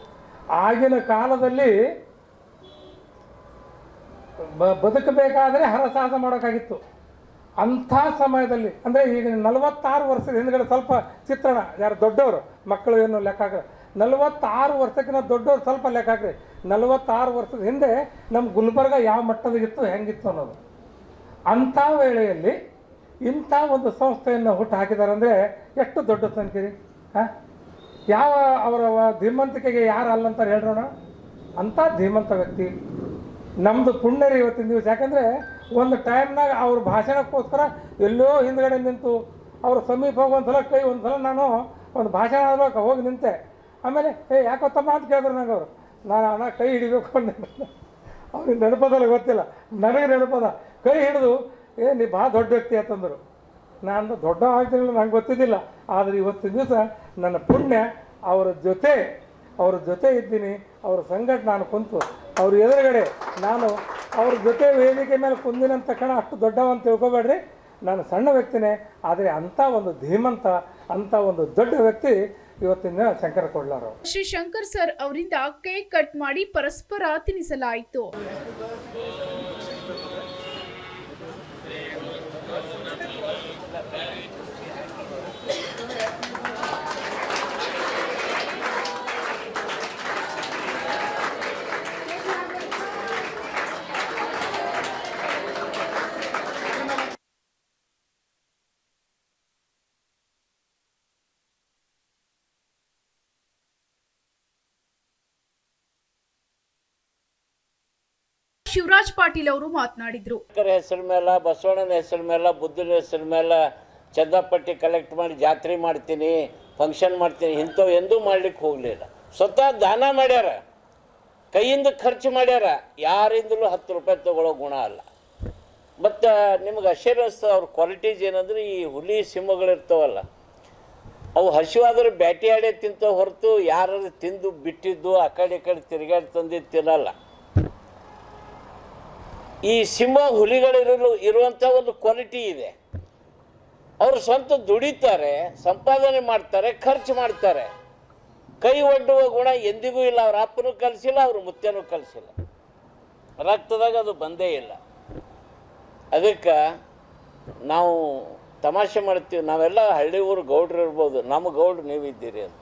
ಆಗಿನ ಕಾಲದಲ್ಲಿ ಬ, ಬದುಕಬೇಕಾದರೆ ಹರಸಾಹಸ ಮಾಡೋಕ್ಕಾಗಿತ್ತು. ಅಂಥ ಸಮಯದಲ್ಲಿ, ಅಂದರೆ ಈಗ ನಲವತ್ತಾರು ವರ್ಷದ ಹಿಂದ್ಗಡೆ ಸ್ವಲ್ಪ ಚಿತ್ರಣ, ಯಾರು ದೊಡ್ಡವರು, ಮಕ್ಕಳು ಏನು ಲೆಕ್ಕ ನಲವತ್ತಾರು ವರ್ಷಕ್ಕಿಂತ ದೊಡ್ಡವ್ರು ಸ್ವಲ್ಪ ಲೆಕ್ಕ ಹಾಕ್ರಿ. ನಲವತ್ತಾರು ವರ್ಷದ ಹಿಂದೆ ನಮ್ಮ ಗುಲ್ಬರ್ಗ ಯಾವ ಮಟ್ಟದಾಗಿತ್ತು ಹೆಂಗಿತ್ತು ಅನ್ನೋದು. ಅಂಥ ವೇಳೆಯಲ್ಲಿ ಇಂಥ ಒಂದು ಸಂಸ್ಥೆಯನ್ನು ಹುಟ್ಟು ಹಾಕಿದ್ದಾರೆ ಅಂದರೆ ಎಷ್ಟು ದೊಡ್ಡ ಸಂಖ್ಯೆ ಹಾಂ? ಯಾವ ಅವರ ಧೀಮಂತಿಕೆಗೆ ಯಾರು ಅಲ್ಲಂತಾರೆ ಹೇಳೋಣ ಅಂಥ ಧೀಮಂತ ವ್ಯಕ್ತಿ. ನಮ್ಮದು ಪುಣ್ಯ ರೀ ಇವತ್ತಿನ ದಿವಸ. ಯಾಕಂದರೆ ಒಂದು ಟೈಮ್ನಾಗ ಅವ್ರ ಭಾಷಣಕ್ಕೋಸ್ಕರ ಎಲ್ಲೋ ಹಿಂದ್ಗಡೆ ನಿಂತು, ಅವ್ರ ಸಮೀಪ ಒಂದು ಸಲ ಕೈ ಒಂದು ಸಲ ನಾನು ಒಂದು ಭಾಷಣ ಆಗ್ಬೇಕು ಹೋಗಿ ನಿಂತೆ. ಆಮೇಲೆ, ಏ, ಯಾಕೋ ತಮ್ಮ ಅಂತ ಕೇಳಿದ್ರು ನಂಗೆ ಅವರು. ನಾನು ಅಣ್ಣ ಕೈ ಹಿಡಿಬೇಕು ಅಂತ ಅವ್ರಿಗೆ ನೆನಪದಲ್ಲ ಗೊತ್ತಿಲ್ಲ. ನನಗೆ ನೆನಪದ. ಕೈ ಹಿಡಿದು, ಏ, ನೀ ಭಾಳ ದೊಡ್ಡ ವ್ಯಕ್ತಿ ಅಂತಂದರು. ನಾನು ದೊಡ್ಡ ಆಗ್ತಿರಲಿಲ್ಲ, ನಂಗೆ ಗೊತ್ತಿದ್ದಿಲ್ಲ. ಆದರೆ ಇವತ್ತಿನ ದಿವಸ ನನ್ನ ಪುಣ್ಯ, ಅವರ ಜೊತೆ, ಅವ್ರ ಜೊತೆ ಇದ್ದೀನಿ. ಅವ್ರ ಸಂಗಟ ನಾನು ಕುಂತು, ಅವ್ರ ಎದುರುಗಡೆ ನಾನು ಅವ್ರ ಜೊತೆ ವೇದಿಕೆ ಮೇಲೆ ಕುಂದಿನಂತ ಕಣ, ಅಷ್ಟು ದೊಡ್ಡವ ಅಂತ ತಿಳ್ಕೊಬೇಡ್ರಿ. ನಾನು ಸಣ್ಣ ವ್ಯಕ್ತಿನೇ, ಆದರೆ ಅಂಥ ಒಂದು ಧೀಮಂತ, ಅಂಥ ಒಂದು ದೊಡ್ಡ ವ್ಯಕ್ತಿ ಇವತ್ತಿನ ಶಂಕರ ಕೊಡ್ಲಾರು ಶ್ರೀ ಶಂಕರ್ ಸರ್ ಅವರಿಂದ ಕೇಕ್ ಕಟ್ ಮಾಡಿ ಪರಸ್ಪರ ತಿನ್ನಿಸಲಾಯಿತು ಶಿವರಾಜ್ ಪಾಟೀಲ್ ಅವರು ಮಾತನಾಡಿದ್ರು. ಹೆಸರು ಮೇಲೆ, ಬಸವಣ್ಣನ ಹೆಸರು ಮೇಲೆ, ಬುದ್ಧನ ಹೆಸರು ಮೇಲೆ ಚಂದಪಟ್ಟಿ ಕಲೆಕ್ಟ್ ಮಾಡಿ ಜಾತ್ರೆ ಮಾಡ್ತೀನಿ ಫಂಕ್ಷನ್ ಮಾಡ್ತೀನಿ, ಇಂಥವು ಎಂದೂ ಮಾಡ್ಲಿಕ್ಕೆ ಹೋಗಲಿಲ್ಲ. ಸ್ವತಃ ದಾನ ಮಾಡ್ಯಾರ. ಕೈಯಿಂದ ಖರ್ಚು ಮಾಡ್ಯಾರ. ಯಾರಿಂದಲೂ ಹತ್ತು ರೂಪಾಯಿ ತಗೊಳ್ಳೋ ಗುಣ ಅಲ್ಲ. ಮತ್ತು ನಿಮ್ಗೆ ಅಶ್ಚರ್ಯ ಅವ್ರ ಕ್ವಾಲಿಟೀಸ್ ಏನಂದ್ರೆ ಈ ಹುಲಿ ಸಿಂಹಗಳಿರ್ತಾವಲ್ಲ ಅವು ಹಸಿವಾದ್ರೆ ಬ್ಯಾಟಿ ಆಡೇ ತಿಂತ ಹೊರತು ಯಾರು ತಿಂದು ಬಿಟ್ಟಿದ್ದು ಆ ಕಡೆ ಈ ಕಡೆ ತಿರುಗಾಡಿ ತಂದಿದ್ದು ತಿನ್ನಲ್ಲ. ಈ ಸಿಂಹ ಹುಲಿಗಳಿರಲು ಇರುವಂಥ ಒಂದು ಕ್ವಾಲಿಟಿ ಇದೆ. ಅವರು ಸ್ವಂತ ದುಡಿತಾರೆ, ಸಂಪಾದನೆ ಮಾಡ್ತಾರೆ, ಖರ್ಚು ಮಾಡ್ತಾರೆ. ಕೈ ಒಡ್ಡುವ ಗುಣ ಎಂದಿಗೂ ಇಲ್ಲ, ಅವ್ರ ಅಪ್ಪನೂ ಕಲಿಸಿಲ್ಲ, ಅವ್ರ ಮುತ್ತೆನೂ ಕಲಿಸಿಲ್ಲ. ರಕ್ತದಾಗ ಅದು ಬಂದೇ ಇಲ್ಲ. ಅದಕ್ಕೆ ನಾವು ತಮಾಷೆ ಮಾಡ್ತೀವಿ, ನಾವೆಲ್ಲ ಹಳ್ಳಿ ಊರು ಗೌಡ್ರು ಇರ್ಬೋದು, ನಮ್ಮ ಗೌಡ್ರು ನೀವಿದ್ದೀರಿ ಅಂತ.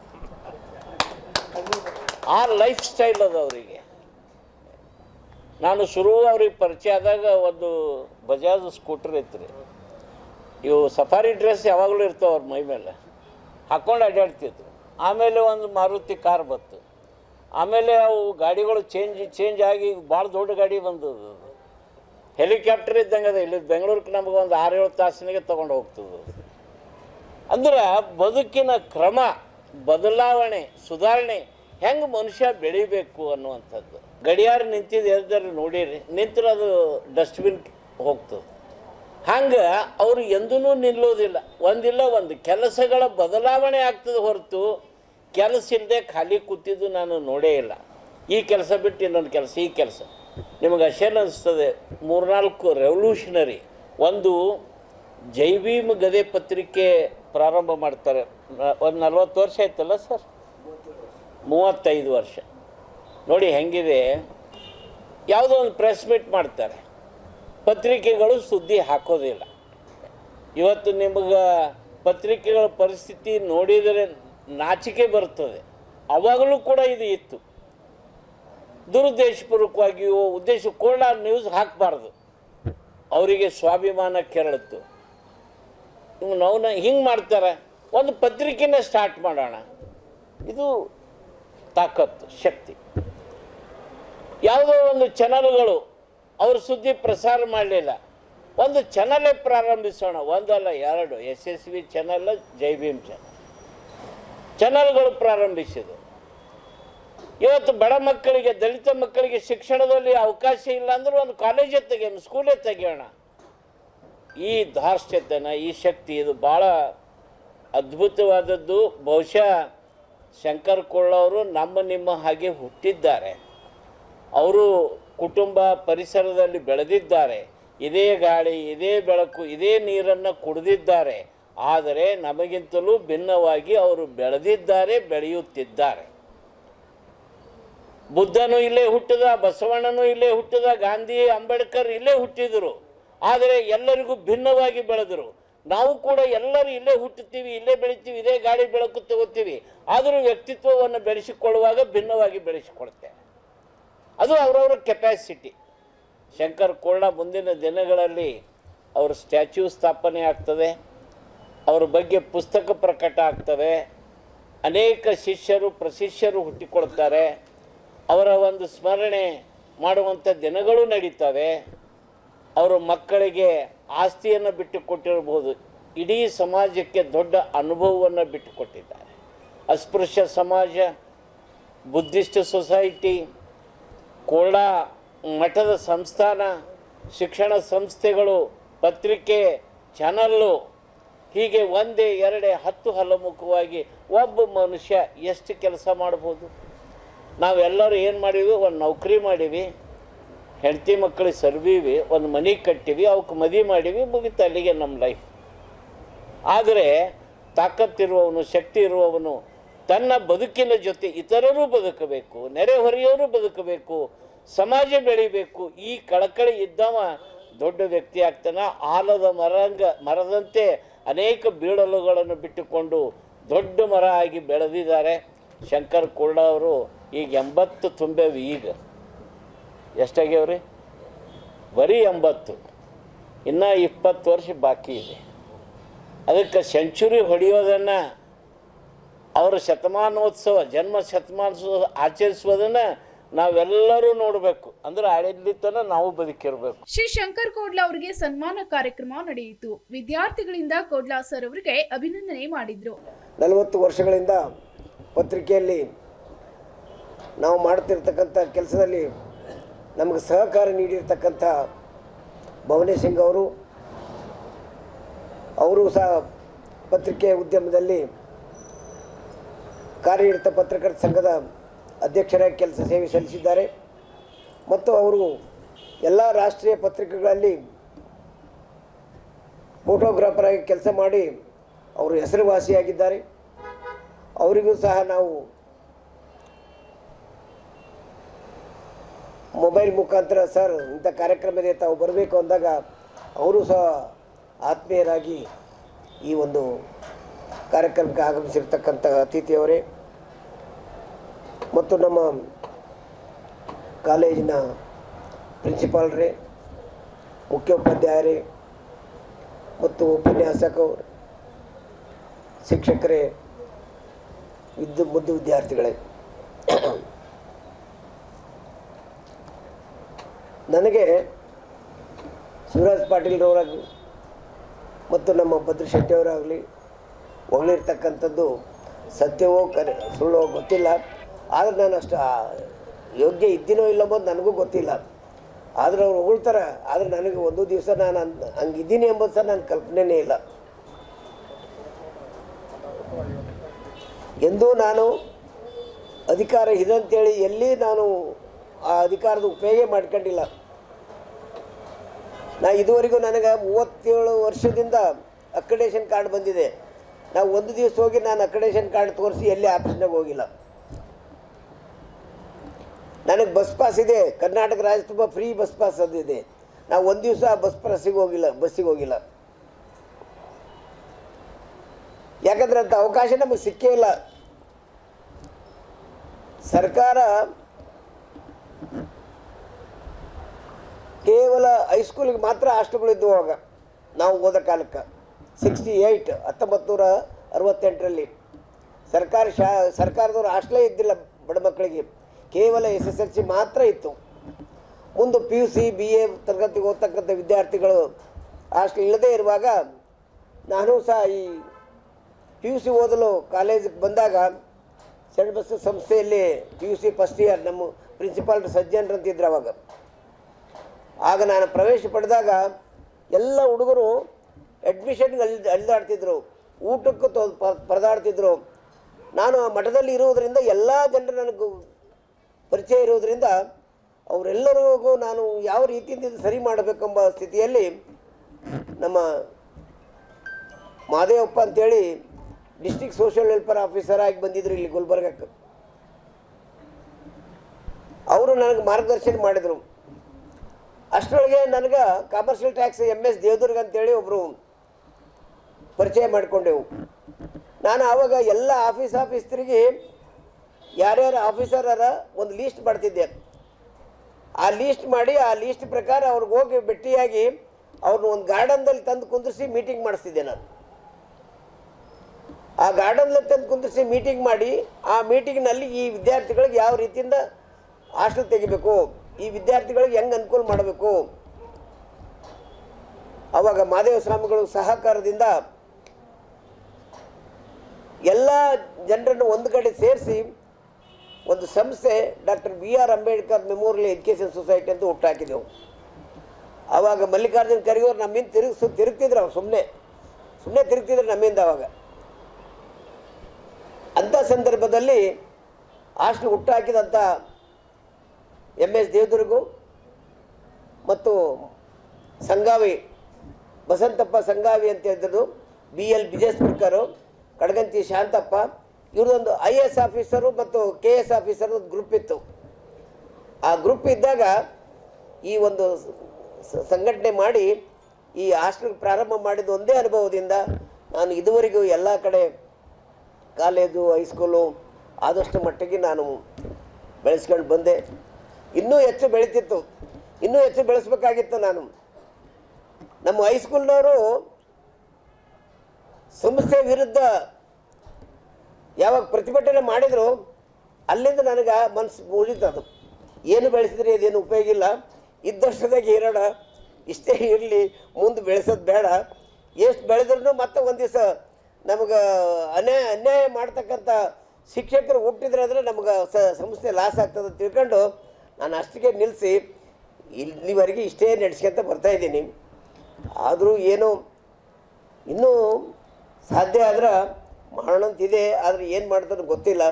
ಆ ಲೈಫ್ ಸ್ಟೈಲ್ ಅದು ಅವರಿಗೆ. ನಾನು ಶುರು ಅವ್ರಿಗೆ ಪರಿಚಯ ಆದಾಗ ಒಂದು ಬಜಾಜ್ ಸ್ಕೂಟರ್ ಐತ್ರಿ. ಇವು ಸಫಾರಿ ಡ್ರೆಸ್ ಯಾವಾಗಲೂ ಇರ್ತಾವೆ ಅವ್ರ ಮೈ ಮೇಲೆ. ಹಾಕ್ಕೊಂಡು ಅಡ್ಡಾಡ್ತಿದ್ರು. ಆಮೇಲೆ ಒಂದು ಮಾರುತಿ ಕಾರ್ ಬಂತು. ಆಮೇಲೆ ಅವು ಗಾಡಿಗಳು ಚೇಂಜ್ ಚೇಂಜ್ ಆಗಿ ಭಾಳ ದೊಡ್ಡ ಗಾಡಿ ಬಂದದ್ದು. ಹೆಲಿಕಾಪ್ಟರ್ ಇದ್ದಂಗೆ ಅದ. ಇಲ್ಲಿ ಬೆಂಗಳೂರಿಗೆ ನಮಗೆ ಒಂದು ಆರು ಏಳು ತಾಸಿನಾಗೆ ತೊಗೊಂಡು ಹೋಗ್ತದೆ ಅಂದ್ರೆ ಬದುಕಿನ ಕ್ರಮ, ಬದಲಾವಣೆ, ಸುಧಾರಣೆ ಹೆಂಗೆ ಮನುಷ್ಯ ಬೆಳಿಬೇಕು ಅನ್ನುವಂಥದ್ದು. ಗಡಿಯಾರ ನಿಂತಿದ್ದು ಎಲ್ದಾರು ನೋಡಿರಿ ನಿಂತರೆ ಅದು ಡಸ್ಟ್ಬಿನ್ ಹೋಗ್ತದೆ. ಹಂಗೆ ಅವರು ಎಂದೂ ನಿಲ್ಲೋದಿಲ್ಲ. ಒಂದಿಲ್ಲ ಒಂದು, ಕೆಲಸಗಳ ಬದಲಾವಣೆ ಆಗ್ತದೆ ಹೊರತು ಕೆಲಸ ಇಲ್ಲದೆ ಖಾಲಿ ಕೂತಿದ್ದು ನಾನು ನೋಡೇ ಇಲ್ಲ. ಈ ಕೆಲಸ ಬಿಟ್ಟು ಇನ್ನೊಂದು ಕೆಲಸ, ಈ ಕೆಲಸ. ನಿಮಗೆ ಅಷ್ಟೇನು ಅನಿಸ್ತದೆ, ಮೂರ್ನಾಲ್ಕು ರೆವಲ್ಯೂಷನರಿ, ಒಂದು ಜೈ ಭೀಮ್ ಗದೆ ಪತ್ರಿಕೆ ಪ್ರಾರಂಭ ಮಾಡ್ತಾರೆ. ಒಂದು ನಲ್ವತ್ತು ವರ್ಷ ಆಯ್ತಲ್ಲ ಸರ್? ಮೂವತ್ತೈದು ವರ್ಷ. ನೋಡಿ ಹೆಂಗಿದೆ, ಯಾವುದೋ ಒಂದು ಪ್ರೆಸ್ ಮೀಟ್ ಮಾಡ್ತಾರೆ. ಪತ್ರಿಕೆಗಳು ಸುದ್ದಿ ಹಾಕೋದಿಲ್ಲ. ಇವತ್ತು ನಿಮಗೆ ಪತ್ರಿಕೆಗಳ ಪರಿಸ್ಥಿತಿ ನೋಡಿದರೆ ನಾಚಿಕೆ ಬರ್ತದೆ. ಅವಾಗಲೂ ಕೂಡ ಇದು ಇತ್ತು. ದುರುದ್ದೇಶಪೂರ್ವಕವಾಗಿಯೋ, ಉದ್ದೇಶ ಕೋಲಾರ ನ್ಯೂಸ್ ಹಾಕಬಾರ್ದು. ಅವರಿಗೆ ಸ್ವಾಭಿಮಾನ ಕೆರಳಿತು ನಾವು ಹಿಂಗೆ ಮಾಡ್ತಾರೆ? ಒಂದು ಪತ್ರಿಕೆನ ಸ್ಟಾರ್ಟ್ ಮಾಡೋಣ. ಇದು ತಾಕತ್ತು, ಶಕ್ತಿ. ಯಾವುದೋ ಒಂದು ಚಾನಲ್ಗಳು ಅವ್ರ ಸುದ್ದಿ ಪ್ರಸಾರ ಮಾಡಲಿಲ್ಲ. ಒಂದು ಚಾನಲೇ ಪ್ರಾರಂಭಿಸೋಣ. ಒಂದಲ್ಲ, ಎರಡು. S S V channel Jai Bhim channel ಚಾನಲ್ಗಳು ಪ್ರಾರಂಭಿಸಿದರು ಇವತ್ತು ಬಡ ಮಕ್ಕಳಿಗೆ, ದಲಿತ ಮಕ್ಕಳಿಗೆ ಶಿಕ್ಷಣದಲ್ಲಿ ಅವಕಾಶ ಇಲ್ಲ ಅಂದ್ರೆ ಒಂದು ಕಾಲೇಜೇ ತೆಗೆಯೋಣ ಸ್ಕೂಲೇ ತೆಗಿಯೋಣ. ಈ ಧಾರ್ಷ್ಟ್ಯತನ, ಈ ಶಕ್ತಿ, ಇದು ಭಾಳ ಅದ್ಭುತವಾದದ್ದು. ಬಹುಶಃ ಶಂಕರ್ ಕೊಳ್ಳವರು ನಮ್ಮ ನಿಮ್ಮ ಹಾಗೆ ಹುಟ್ಟಿದ್ದಾರೆ. ಅವರು ಕುಟುಂಬ ಪರಿಸರದಲ್ಲಿ ಬೆಳೆದಿದ್ದಾರೆ. ಇದೇ ಗಾಳಿ, ಇದೇ ಬೆಳಕು, ಇದೇ ನೀರನ್ನು ಕುಡಿದಿದ್ದಾರೆ. ಆದರೆ ನಮಗಿಂತಲೂ ಭಿನ್ನವಾಗಿ ಅವರು ಬೆಳೆದಿದ್ದಾರೆ, ಬೆಳೆಯುತ್ತಿದ್ದಾರೆ. ಬುದ್ಧನು ಇಲ್ಲೇ ಹುಟ್ಟಿದ, ಬಸವಣ್ಣನು ಇಲ್ಲೇ ಹುಟ್ಟಿದ, ಗಾಂಧಿ, ಅಂಬೇಡ್ಕರ್ ಇಲ್ಲೇ ಹುಟ್ಟಿದರು. ಆದರೆ ಎಲ್ಲರಿಗೂ ಭಿನ್ನವಾಗಿ ಬೆಳೆದರು. ನಾವು ಕೂಡ ಎಲ್ಲರೂ ಇಲ್ಲೇ ಹುಟ್ಟುತ್ತೀವಿ, ಇಲ್ಲೇ ಬೆಳಿತೀವಿ, ಇದೇ ಗಾಳಿ ಬೆಳಕು ತಗೋತೀವಿ. ಆದರೂ ವ್ಯಕ್ತಿತ್ವವನ್ನು ಬೆಳೆಸಿಕೊಳ್ಳುವಾಗ ಭಿನ್ನವಾಗಿ ಬೆಳೆಸಿಕೊಳ್ತೇವೆ. ಅದು ಅವರವರ ಕೆಪ್ಯಾಸಿಟಿ ಶಂಕರ್ ಕೋಳ್ಳ ಮುಂದಿನ ದಿನಗಳಲ್ಲಿ ಅವರ ಸ್ಟ್ಯಾಚ್ಯೂ ಸ್ಥಾಪನೆ ಆಗ್ತದೆ. ಅವರ ಬಗ್ಗೆ ಪುಸ್ತಕ ಪ್ರಕಟ ಆಗ್ತವೆ ಅನೇಕ ಶಿಷ್ಯರು, ಪ್ರಶಿಷ್ಯರು ಹುಟ್ಟಿಕೊಳ್ತಾರೆ. ಅವರ ಒಂದು ಸ್ಮರಣೆ ಮಾಡುವಂಥ ದಿನಗಳು ನಡೀತವೆ. ಅವರ ಮಕ್ಕಳಿಗೆ ಆಸ್ತಿಯನ್ನು ಬಿಟ್ಟು ಕೊಟ್ಟಿರಬಹುದು ಇಡೀ ಸಮಾಜಕ್ಕೆ ದೊಡ್ಡ ಅನುಭವವನ್ನು ಬಿಟ್ಟು ಕೊಟ್ಟಿದ್ದಾರೆ ಅಸ್ಪೃಶ್ಯ ಸಮಾಜ, ಬುದ್ಧಿಸ್ಟ್ ಸೊಸೈಟಿ ಕೋಳಾ ಮಠದ ಸಂಸ್ಥಾನ, ಶಿಕ್ಷಣ ಸಂಸ್ಥೆಗಳು, ಪತ್ರಿಕೆ, ಚಾನಲ್ಲು, ಹೀಗೆ ಒಂದೇ ಎರಡೇ ಹತ್ತು ಹಲಮುಖವಾಗಿ ಒಬ್ಬ ಮನುಷ್ಯ ಎಷ್ಟು ಕೆಲಸ ಮಾಡ್ಬೋದು? ನಾವೆಲ್ಲರೂ ಏನು ಮಾಡೀವಿ ಒಂದು ನೌಕರಿ ಮಾಡೀವಿ ಹೆಂಡತಿ ಮಕ್ಕಳಿಗೆ ಸರ್ವೀವಿ, ಒಂದು ಮನೆ ಕಟ್ಟಿವಿ ಅವಕ್ಕೆ ಮದುವೆ ಮಾಡೀವಿ, ಮುಗಿತು ಅಲ್ಲಿಗೆ ನಮ್ಮ ಲೈಫ್ ಆದರೆ ತಾಕತ್ತಿರುವವನು ಶಕ್ತಿ ಇರುವವನು ತನ್ನ ಬದುಕಿನ ಜೊತೆ ಇತರರು ಬದುಕಬೇಕು ನೆರೆಹೊರೆಯವರು ಬದುಕಬೇಕು, ಸಮಾಜ ಬೆಳಿಬೇಕು. ಈ ಕಳಕಳಿ ಇದ್ದವ ದೊಡ್ಡ ವ್ಯಕ್ತಿ ಆಗ್ತಾನೆ. ಆಲದ ಮರಂಗ, ಮರದಂತೆ ಅನೇಕ ಬೀಳಲುಗಳನ್ನು ಬಿಟ್ಟುಕೊಂಡು ದೊಡ್ಡ ಮರ ಆಗಿ ಬೆಳೆದಿದ್ದಾರೆ. ಶಂಕರ್ ಕುರ್ಡ ಅವರು, ಈಗ ಎಂಬತ್ತು ತುಂಬೆವು ಈಗ. ಎಷ್ಟಾಗ್ಯಾವ್ರಿ? ಬರೀ ಎಂಬತ್ತು. ಇನ್ನೂ ಇಪ್ಪತ್ತು ವರ್ಷ ಬಾಕಿ ಇದೆ. ಅದಕ್ಕೆ ಸೆಂಚುರಿ ಹೊಡೆಯೋದನ್ನು ಅವರ ಶತಮಾನೋತ್ಸವ ಜನ್ಮ ಶತಮಾನೋತ್ಸವ ಆಚರಿಸುವುದನ್ನು ನಾವೆಲ್ಲರೂ ನೋಡಬೇಕು. ಅಂದ್ರೆ ಆಡಳಿತನ ನಾವು ಬದುಕಿರಬೇಕು. ಶ್ರೀ ಶಂಕರ್ ಕೋಡ್ಲಾ ಅವರಿಗೆ ಸನ್ಮಾನ ಕಾರ್ಯಕ್ರಮ ನಡೆಯಿತು. ವಿದ್ಯಾರ್ಥಿಗಳಿಂದ ಕೋಡ್ಲಾ ಸರ್ ಅವರಿಗೆ ಅಭಿನಂದನೆ ಮಾಡಿದ್ರು. ನಲವತ್ತು ವರ್ಷಗಳಿಂದ ಪತ್ರಿಕೆಯಲ್ಲಿ ನಾವು ಮಾಡ್ತಿರ್ತಕ್ಕಂಥ ಕೆಲಸದಲ್ಲಿ ನಮಗೆ ಸಹಕಾರ ನೀಡಿರ್ತಕ್ಕಂಥ ಭವನೇಶ್ ಸಿಂಗ್ ಅವರು ಅವರು ಸಹ ಪತ್ರಿಕೆ ಉದ್ಯಮದಲ್ಲಿ ಕಾರ್ಯನಿರತ ಪತ್ರಕರ್ತ ಸಂಘದ ಅಧ್ಯಕ್ಷರಾಗಿ ಕೆಲಸ ಸೇವೆ ಸಲ್ಲಿಸಿದ್ದಾರೆ. ಮತ್ತು ಅವರು ಎಲ್ಲ ರಾಷ್ಟ್ರೀಯ ಪತ್ರಿಕೆಗಳಲ್ಲಿ ಫೋಟೋಗ್ರಾಫರಾಗಿ ಕೆಲಸ ಮಾಡಿ ಅವರು ಹೆಸರುವಾಸಿಯಾಗಿದ್ದಾರೆ. ಅವರಿಗೂ ಸಹ ನಾವು ಮೊಬೈಲ್ ಮುಖಾಂತರ ಸರ್ ಇಂಥ ಕಾರ್ಯಕ್ರಮದ ಇದೆ ತಾವು ಬರಬೇಕು ಅಂದಾಗ ಅವರು ಸಹ ಆತ್ಮೀಯರಾಗಿ ಈ ಒಂದು ಕಾರ್ಯಕ್ರಮಕ್ಕೆ ಆಗಮಿಸಿರ್ತಕ್ಕಂಥ ಅತಿಥಿಯವರೇ ಮತ್ತು ನಮ್ಮ ಕಾಲೇಜಿನ ಪ್ರಿನ್ಸಿಪಾಲ್ರೇ, ಮುಖ್ಯೋಪಾಧ್ಯಾಯರೇ ಮತ್ತು ಉಪನ್ಯಾಸಕರು ಶಿಕ್ಷಕರೇ, ವಿದ್ಯು ಮುದ್ದು ವಿದ್ಯಾರ್ಥಿಗಳೇ. ನನಗೆ ಶಿವರಾಜ್ ಪಾಟೀಲ್ರವರಾಗಲಿ ಮತ್ತು ನಮ್ಮ ಭದ್ರ ಶೆಟ್ಟಿಯವರಾಗಲಿ ಹೊಗಳಿರ್ತಕ್ಕಂಥದ್ದು ಸತ್ಯವೋ ಕರೆ ಸುಳ್ಳೋ ಗೊತ್ತಿಲ್ಲ. ಆದರೆ ನಾನು ಅಷ್ಟು ಯೋಗ್ಯ ಇದ್ದೀನೋ ಇಲ್ಲಂಬೋದು ನನಗೂ ಗೊತ್ತಿಲ್ಲ. ಆದರೆ ಅವ್ರು ಹೊಗಳ್ತಾರೆ. ಆದರೆ ನನಗೆ ಒಂದು ದಿವಸ ನಾನು ಅಂದ, ಹಂಗಿದ್ದೀನಿ ಎಂಬುದು ಸಹ ನನ್ನ ಕಲ್ಪನೆಯೇ ಇಲ್ಲ. ಎಂದೂ ನಾನು ಅಧಿಕಾರ ಇದೆ ಅಂತೇಳಿ ಎಲ್ಲಿ ನಾನು ಆ ಅಧಿಕಾರದ ಉಪಯೋಗ ಮಾಡ್ಕೊಂಡಿಲ್ಲ. ನಾ ಇದುವರೆಗೂ ನನಗೆ ಮೂವತ್ತೇಳು ವರ್ಷದಿಂದ ಅಕ್ರಿಡೇಷನ್ ಕಾರ್ಡ್ ಬಂದಿದೆ. ನಾವು ಒಂದು ದಿವಸ ಹೋಗಿ ನಾನು ಅಕ್ರಿಡೇಷನ್ ಕಾರ್ಡ್ ತೋರಿಸಿ ಎಲ್ಲಿ ಆಫೀಸ್ನಾಗ ಹೋಗಿಲ್ಲ. ನನಗೆ ಬಸ್ ಪಾಸ್ ಇದೆ. ಕರ್ನಾಟಕ ರಾಜ್ಯ ತುಂಬ ಫ್ರೀ ಬಸ್ ಪಾಸ್ ಅದಿದೆ ನಾವು ಒಂದು ದಿವಸ ಬಸ್ ಪಾಸಿಗೆ ಹೋಗಿಲ್ಲ ಬಸ್ಸಿಗೆ ಹೋಗಿಲ್ಲ. ಯಾಕಂದ್ರೆ ಅಂತ ಅವಕಾಶ ನಮಗೆ ಸಿಕ್ಕೇ ಇಲ್ಲ. ಸರ್ಕಾರ ಕೇವಲ ಹೈಸ್ಕೂಲಿಗೆ ಮಾತ್ರ ಹಾಸ್ಟೆಲ್ಗಳಿದ್ದವು ಅವಾಗ. ನಾವು ಓದೋ ಕಾಲಕ್ಕೆ. ಸಿಕ್ಸ್ಟಿ ಏಯ್ಟ್ ಹತ್ತೊಂಬತ್ತು ನೂರ ಅರವತ್ತೆಂಟರಲ್ಲಿ ಸರ್ಕಾರಿ ಶಾ, ಸರ್ಕಾರದವ್ರು ಹಾಸ್ಟೆಲೇ ಇದ್ದಿಲ್ಲ ಬಡ ಮಕ್ಕಳಿಗೆ. ಕೇವಲ ಎಸ್ ಎಸ್ ಎಲ್ ಸಿ ಮಾತ್ರ ಇತ್ತು. ಮುಂದೆ P U C B A ತರಗತಿಗೆ ಓದ್ತಕ್ಕಂಥ ವಿದ್ಯಾರ್ಥಿಗಳು ಹಾಸ್ಟೆಲ್ ಇಲ್ಲದೇ ಇರುವಾಗ ನಾನು ಸಹ ಈ ಪಿ ಯು ಸಿ ಓದಲು ಕಾಲೇಜಿಗೆ ಬಂದಾಗ ಸೆಂಟ್ ಬಸ್ ಸಂಸ್ಥೆಯಲ್ಲಿ P U C first year ನಮ್ಮ ಪ್ರಿನ್ಸಿಪಾಲ್ ಸಜ್ಜನ್ರು ಅಂತಿದ್ರು ಅವಾಗ. ಆಗ ನಾನು ಪ್ರವೇಶ ಪಡೆದಾಗ ಎಲ್ಲ ಹುಡುಗರು ಅಡ್ಮಿಷನ್ಗೆ ಅಲ್ಲಿ ಅಲ್ದಾಡ್ತಿದ್ರು, ಊಟಕ್ಕೂ ತೋ ಪರದಾಡ್ತಿದ್ರು. ನಾನು ಮಠದಲ್ಲಿ ಇರುವುದರಿಂದ ಎಲ್ಲ ಜನರು ನನಗೂ ಪರಿಚಯ ಇರುವುದರಿಂದ ಅವರೆಲ್ಲರಿಗೂ ನಾನು ಯಾವ ರೀತಿಯಿಂದ ಸರಿ ಮಾಡಬೇಕೆಂಬ ಸ್ಥಿತಿಯಲ್ಲಿ ನಮ್ಮ ಮಾದೇವಪ್ಪ ಅಂತೇಳಿ ಡಿಸ್ಟಿಕ್ ಸೋಷಿಯಲ್ ವೆಲ್ಫೇರ್ ಆಫೀಸರ್ ಆಗಿ ಬಂದಿದ್ರು ಇಲ್ಲಿ ಗುಲ್ಬರ್ಗಕ್ಕೆ. ಅವರು ನನಗೆ ಮಾರ್ಗದರ್ಶನ ಮಾಡಿದರು. ಅಷ್ಟರೊಳಗೆ ನನಗೆ commercial tax M S Devadurga ಅಂತೇಳಿ ಒಬ್ಬರು ಪರಿಚಯ ಮಾಡಿಕೊಂಡೆವು. ನಾನು ಆವಾಗ ಎಲ್ಲ ಆಫೀಸ್ ಆಫೀಸ್ ತಿರುಗಿ ಯಾರ್ಯಾರು ಆಫೀಸರರ ಒಂದು ಲೀಸ್ಟ್ ಮಾಡ್ತಿದ್ದೆ. ಆ ಲೀಸ್ಟ್ ಮಾಡಿ ಆ ಲೀಸ್ಟ್ ಪ್ರಕಾರ ಅವ್ರಿಗೆ ಹೋಗಿ ಭೇಟಿಯಾಗಿ ಅವ್ರನ್ನ ಒಂದು ಗಾರ್ಡನ್ದಲ್ಲಿ ತಂದು ಕುಂದಿರಿಸಿ ಮೀಟಿಂಗ್ ಮಾಡಿಸ್ತಿದ್ದೆ ನಾನು. ಆ ಗಾರ್ಡನ್ನಲ್ಲಿ ತಂದು ಕುಂದಿರಿಸಿ ಮೀಟಿಂಗ್ ಮಾಡಿ ಆ ಮೀಟಿಂಗ್ನಲ್ಲಿ ಈ ವಿದ್ಯಾರ್ಥಿಗಳಿಗೆ ಯಾವ ರೀತಿಯಿಂದ ಹಾಸ್ಟೆಲ್ ತೆಗಿಬೇಕು? ಈ ವಿದ್ಯಾರ್ಥಿಗಳಿಗೆ ಹೆಂಗೆ ಅನುಕೂಲ ಮಾಡಬೇಕು? ಅವಾಗ ಮಾದೇವ ಸ್ವಾಮಿಗಳು ಸಹಕಾರದಿಂದ ಎಲ್ಲ ಜನರನ್ನು ಒಂದು ಕಡೆ ಸೇರಿಸಿ ಒಂದು ಸಂಸ್ಥೆ doctor B R Ambedkar memorial education society ಅಂತ ಹುಟ್ಟಾಕಿದೆವು ಆವಾಗ ಮಲ್ಲಿಕಾರ್ಜುನ್ ಖರ್ಗೆಯವ್ರು ನಮ್ಮಿಂದ ತಿರುಗಿಸ್, ತಿರುಗ್ತಿದ್ರು ಅವ್ರು ಸುಮ್ಮನೆ ಸುಮ್ಮನೆ ತಿರುಗ್ತಿದ್ರು ನಮ್ಮಿಂದ ಅವಾಗ. ಅಂಥ ಸಂದರ್ಭದಲ್ಲಿ ಹಾಸ್ಟೆಲ್ ಹುಟ್ಟಾಕಿದಂಥ ಎಂ ಎಸ್ ದೇವದುರ್ಗು ಮತ್ತು ಸಂಗಾವಿ, ಬಸಂತಪ್ಪ ಸಂಗಾವಿ ಅಂತ ಹೇಳಿದ್ರು ಬಿ ಎಲ್ ಬಿಜೇಸ್ಪುರ್ಕರು, ಕಡಗಂತಿ ಶಾಂತಪ್ಪ, ಇವ್ರದೊಂದು ಐ ಎ ಎಸ್ ಆಫೀಸರು ಮತ್ತು ಕೆ ಎಸ್ ಆಫೀಸರ್ ಒಂದು ಗ್ರೂಪ್ ಇತ್ತು. ಆ ಗ್ರೂಪ್ ಇದ್ದಾಗ ಈ ಒಂದು ಸಂಘಟನೆ ಮಾಡಿ ಈ ಹಾಸ್ಟೆಲ್ ಪ್ರಾರಂಭ ಮಾಡಿದ ಒಂದೇ ಅನುಭವದಿಂದ ನಾನು ಇದುವರೆಗೂ ಎಲ್ಲ ಕಡೆ ಕಾಲೇಜು, ಹೈಸ್ಕೂಲು ಆದಷ್ಟು ಮಟ್ಟಿಗೆ ನಾನು ಬೆಳೆಸ್ಕೊಂಡು ಬಂದೆ. ಇನ್ನೂ ಹೆಚ್ಚು ಬೆಳೀತಿತ್ತು. ಇನ್ನೂ ಹೆಚ್ಚು ಬೆಳೆಸ್ಬೇಕಾಗಿತ್ತು ನಾನು. ನಮ್ಮ ಹೈಸ್ಕೂಲ್ನವರು ಸಂಸ್ಥೆ ವಿರುದ್ಧ ಯಾವಾಗ ಪ್ರತಿಭಟನೆ ಮಾಡಿದ್ರು, ಅಲ್ಲಿಂದ ನನಗೆ ಮನಸ್ಸು ಮುರಿತದು. ಏನು ಬೆಳೆಸಿದ್ರೆ ಇದೇನು ಉಪಯೋಗ ಇಲ್ಲ. ಇದ್ದಷ್ಟದಾಗ ಇರೋಣ ಇಷ್ಟೇ ಇರಲಿ, ಮುಂದೆ ಬೆಳೆಸೋದು ಬೇಡ. ಎಷ್ಟು ಬೆಳೆದ್ರೂ ಮತ್ತೆ ಒಂದು ದಿವಸ ನಮಗೆ ಅನ್ಯಾಯ ಅನ್ಯಾಯ ಮಾಡ್ತಕ್ಕಂಥ ಶಿಕ್ಷಕರು ಹುಟ್ಟಿದ್ರೆ ಅಂದರೆ ನಮ್ಗೆ ಸಂಸ್ಥೆ ಲಾಸ್ ಆಗ್ತದೆ ತಿಳ್ಕೊಂಡು ನಾನು ಅಷ್ಟಿಗೆ ನಿಲ್ಲಿಸಿ, ಇಲ್ಲಿವರೆಗೆ ಇಷ್ಟೇ ನಡೆಸ್ಕೊಂತ ಬರ್ತಾಯಿದ್ದೀನಿ ಆದರೂ ಏನು, ಇನ್ನೂ ಸಾಧ್ಯ ಆದ್ರೆ ಮಾಡೋಣ ಅಂತಿದೆ ಆದರೆ ಏನು ಮಾಡ್ತಾರೋ ಗೊತ್ತಿಲ್ಲ.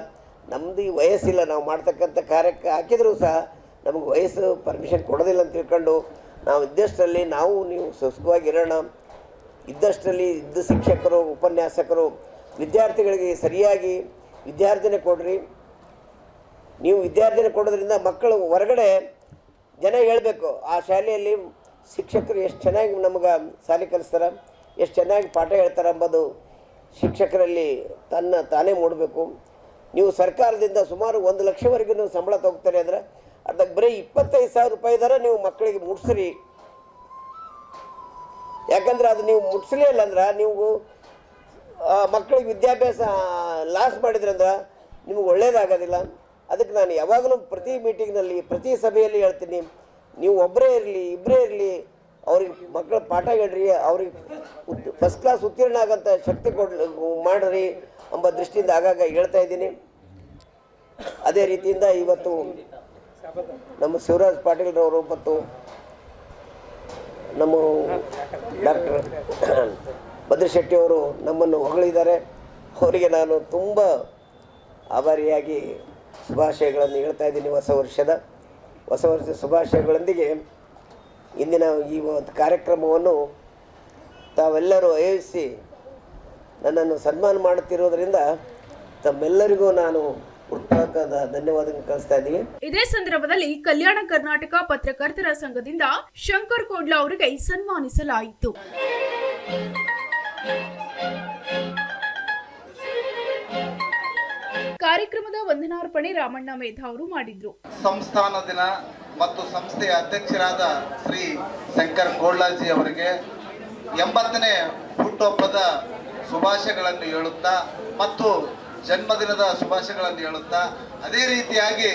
ನಮ್ಮದು ಈ ವಯಸ್ಸಿಲ್ಲ, ನಾವು ಮಾಡ್ತಕ್ಕಂಥ ಕಾರ್ಯಕ್ಕೆ ಹಾಕಿದರೂ ಸಹ ನಮಗೆ ವಯಸ್ಸು ಪರ್ಮಿಷನ್ ಕೊಡೋದಿಲ್ಲ ಅಂತ ತಿಳ್ಕೊಂಡು ನಾವು ಇದ್ದಷ್ಟರಲ್ಲಿ ನಾವು, ನೀವು ಸುಖವಾಗಿರೋಣ ಇದ್ದಷ್ಟರಲ್ಲಿ ಇದ್ದ ಶಿಕ್ಷಕರು, ಉಪನ್ಯಾಸಕರು, ವಿದ್ಯಾರ್ಥಿಗಳಿಗೆ ಸರಿಯಾಗಿ ವಿದ್ಯಾರ್ಥಿನೇ ಕೊಡ್ರಿ. ನೀವು ವಿದ್ಯಾರ್ಥಿನ ಕೊಡೋದ್ರಿಂದ ಮಕ್ಕಳು ಹೊರಗಡೆ ಜನ ಹೇಳಬೇಕು, ಆ ಶಾಲೆಯಲ್ಲಿ ಶಿಕ್ಷಕರು ಎಷ್ಟು ಚೆನ್ನಾಗಿ ನಮಗೆ ಶಾಲೆ ಕಲಿಸ್ತಾರೆ, ಎಷ್ಟು ಚೆನ್ನಾಗಿ ಪಾಠ ಹೇಳ್ತಾರೆ ಎಂಬುದು ಶಿಕ್ಷಕರಲ್ಲಿ ತನ್ನ ತಾನೇ ಮೂಡಬೇಕು. ನೀವು ಸರ್ಕಾರದಿಂದ ಸುಮಾರು ಒಂದು ಲಕ್ಷವರೆಗೂ ನೀವು ಸಂಬಳ ತಗೋತಾರೆ ಅಂದರೆ ಅದಕ್ಕೆ ಬರೀ ಇಪ್ಪತ್ತೈದು ಸಾವಿರ ರೂಪಾಯಿದಾರ ನೀವು ಮಕ್ಕಳಿಗೆ ಮುಟ್ಸ್ರಿ. ಯಾಕಂದ್ರೆ ಅದು ನೀವು ಮುಟ್ಸಲಿಲ್ಲ ಅಂದ್ರೆ ನೀವು ಮಕ್ಕಳಿಗೆ ವಿದ್ಯಾಭ್ಯಾಸ ಲಾಸ್ ಮಾಡಿದ್ರಂದ್ರೆ ನಿಮ್ಗೆ ಒಳ್ಳೇದಾಗೋದಿಲ್ಲ. ಅದಕ್ಕೆ ನಾನು ಯಾವಾಗಲೂ ಪ್ರತಿ ಮೀಟಿಂಗ್ನಲ್ಲಿ ಪ್ರತಿ ಸಭೆಯಲ್ಲಿ ಹೇಳ್ತೀನಿ, ನೀವು ಒಬ್ಬರೇ ಇರಲಿ ಇಬ್ಬರೇ ಇರಲಿ, ಅವ್ರಿಗೆ ಮಕ್ಕಳ ಪಾಠ ಹೇಳ್ರಿ, ಅವ್ರಿಗೆ ಫಸ್ಟ್ ಕ್ಲಾಸ್ ಉತ್ತೀರ್ಣ ಆಗೋಂಥ ಶಕ್ತಿ ಕೊಡ್, ಮಾಡಿರಿ ಎಂಬ ದೃಷ್ಟಿಯಿಂದ ಆಗಾಗ ಹೇಳ್ತಾ ಇದ್ದೀನಿ. ಅದೇ ರೀತಿಯಿಂದ ಇವತ್ತು ನಮ್ಮ ಶಿವರಾಜ್ ಪಾಟೀಲ್ರವರು ಮತ್ತು ನಮ್ಮ ಡಾಕ್ಟರ್ ಭದ್ರಶೆಟ್ಟಿ ಅವರು ನಮ್ಮನ್ನು ಹೊಗಳಿದ್ದಾರೆ. ಅವರಿಗೆ ನಾನು ತುಂಬ ಆಭಾರಿಯಾಗಿ ಶುಭಾಶಯಗಳನ್ನು ಹೇಳ್ತಾ ಇದ್ದೀನಿ ಹೊಸ ವರ್ಷದ ಹೊಸ ವರ್ಷದ ಶುಭಾಶಯಗಳೊಂದಿಗೆ ಇಂದಿನ ಈ ಒಂದು ಕಾರ್ಯಕ್ರಮವನ್ನು ತಾವೆಲ್ಲರೂ ಆಯೋಜಿಸಿ ನನ್ನನ್ನು ಸನ್ಮಾನ ಮಾಡುತ್ತಿರುವುದರಿಂದ ತಮ್ಮೆಲ್ಲರಿಗೂ ನಾನು ಇದೇ ಸಂದರ್ಭದಲ್ಲಿ ಕಲ್ಯಾಣ ಕರ್ನಾಟಕ ಪತ್ರಕರ್ತರ ಸಂಘದಿಂದ ಶಂಕರ್ ಕೋಡ್ಲಾ ಅವರಿಗೆ ಸನ್ಮಾನಿಸಲಾಯಿತು. ಕಾರ್ಯಕ್ರಮದ ವಂದನಾರ್ಪಣೆ ರಾಮಣ್ಣ ಮೇಧ ಅವರು ಮಾಡಿದ್ರು. ಸಂಸ್ಥಾನ ದಿನ ಮತ್ತು ಸಂಸ್ಥೆಯ ಅಧ್ಯಕ್ಷರಾದ ಶ್ರೀ ಶಂಕರ್ ಗೋಳ್ಳಾಜಿ ಅವರಿಗೆ ಎಂಬತ್ತನೇ ಹುಟ್ಟುಹಬ್ಬದ ಶುಭಾಶಯಗಳನ್ನು ಹೇಳುತ್ತಾ ಮತ್ತು ಜನ್ಮದಿನದ ಶುಭಾಶಯಗಳನ್ನು ಹೇಳುತ್ತಾ ಅದೇ ರೀತಿಯಾಗಿ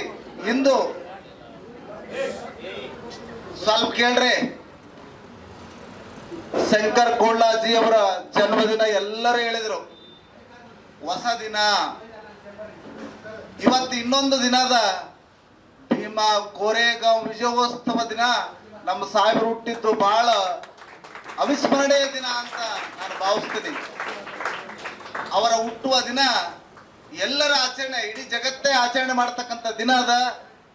ಇಂದು ಸ್ವಲ್ಪ ಕೇಳ್ರಿ. ಶಂಕರ್ ಗೋಳ್ಳಾಜಿ ಅವರ ಜನ್ಮದಿನ ಎಲ್ಲರೂ ಹೇಳಿದರು. ಹೊಸ ದಿನ. ಇವತ್ತು ಇನ್ನೊಂದು ದಿನದ ಭೀಮಾ ಕೋರೆಗಾಂವ್ ವಿಜಯೋತ್ಸವ ದಿನ. ನಮ್ಮ ಸಾಹೇಬರು ಹುಟ್ಟಿದ್ದು ಬಹಳ ಅವಿಸ್ಮರಣೀಯ ದಿನ ಅಂತ ನಾನು ಭಾವಿಸ್ತೀನಿ. ಅವರ ಹುಟ್ಟುವ ದಿನ ಎಲ್ಲರ ಆಚರಣೆ, ಇಡೀ ಜಗತ್ತೇ ಆಚರಣೆ ಮಾಡ್ತಕ್ಕಂಥ ದಿನ ಅದ.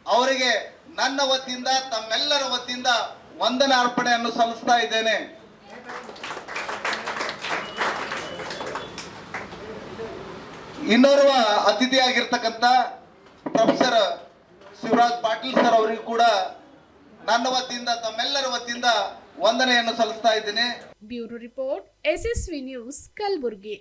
ಅವರಿಗೆ ನನ್ನ ವತಿಯಿಂದ, ತಮ್ಮೆಲ್ಲರ ವತಿಯಿಂದ ವಂದನೆ ಅರ್ಪಣೆಯನ್ನು ಸಲ್ಲಿಸ್ತಾ ಇದ್ದೇನೆ. ಇನ್ನೋರ್ವ ಅತಿಥಿಯಾಗಿರ್ತಕ್ಕಂಥ ಪ್ರೊಫೆಸರ್ ಶಿವರಾಜ್ ಪಾಟೀಲ್ ಸರ್ ಅವರಿಗೂ ಕೂಡ ನನ್ನ ವತಿಯಿಂದ, ತಮ್ಮೆಲ್ಲರ ವತಿಯಿಂದ ವಂದನೆಯನ್ನು ಸಲ್ಲಿಸ್ತಾ ಇದ್ದೇನೆ. Bureau report, SSV news, Kalaburagi.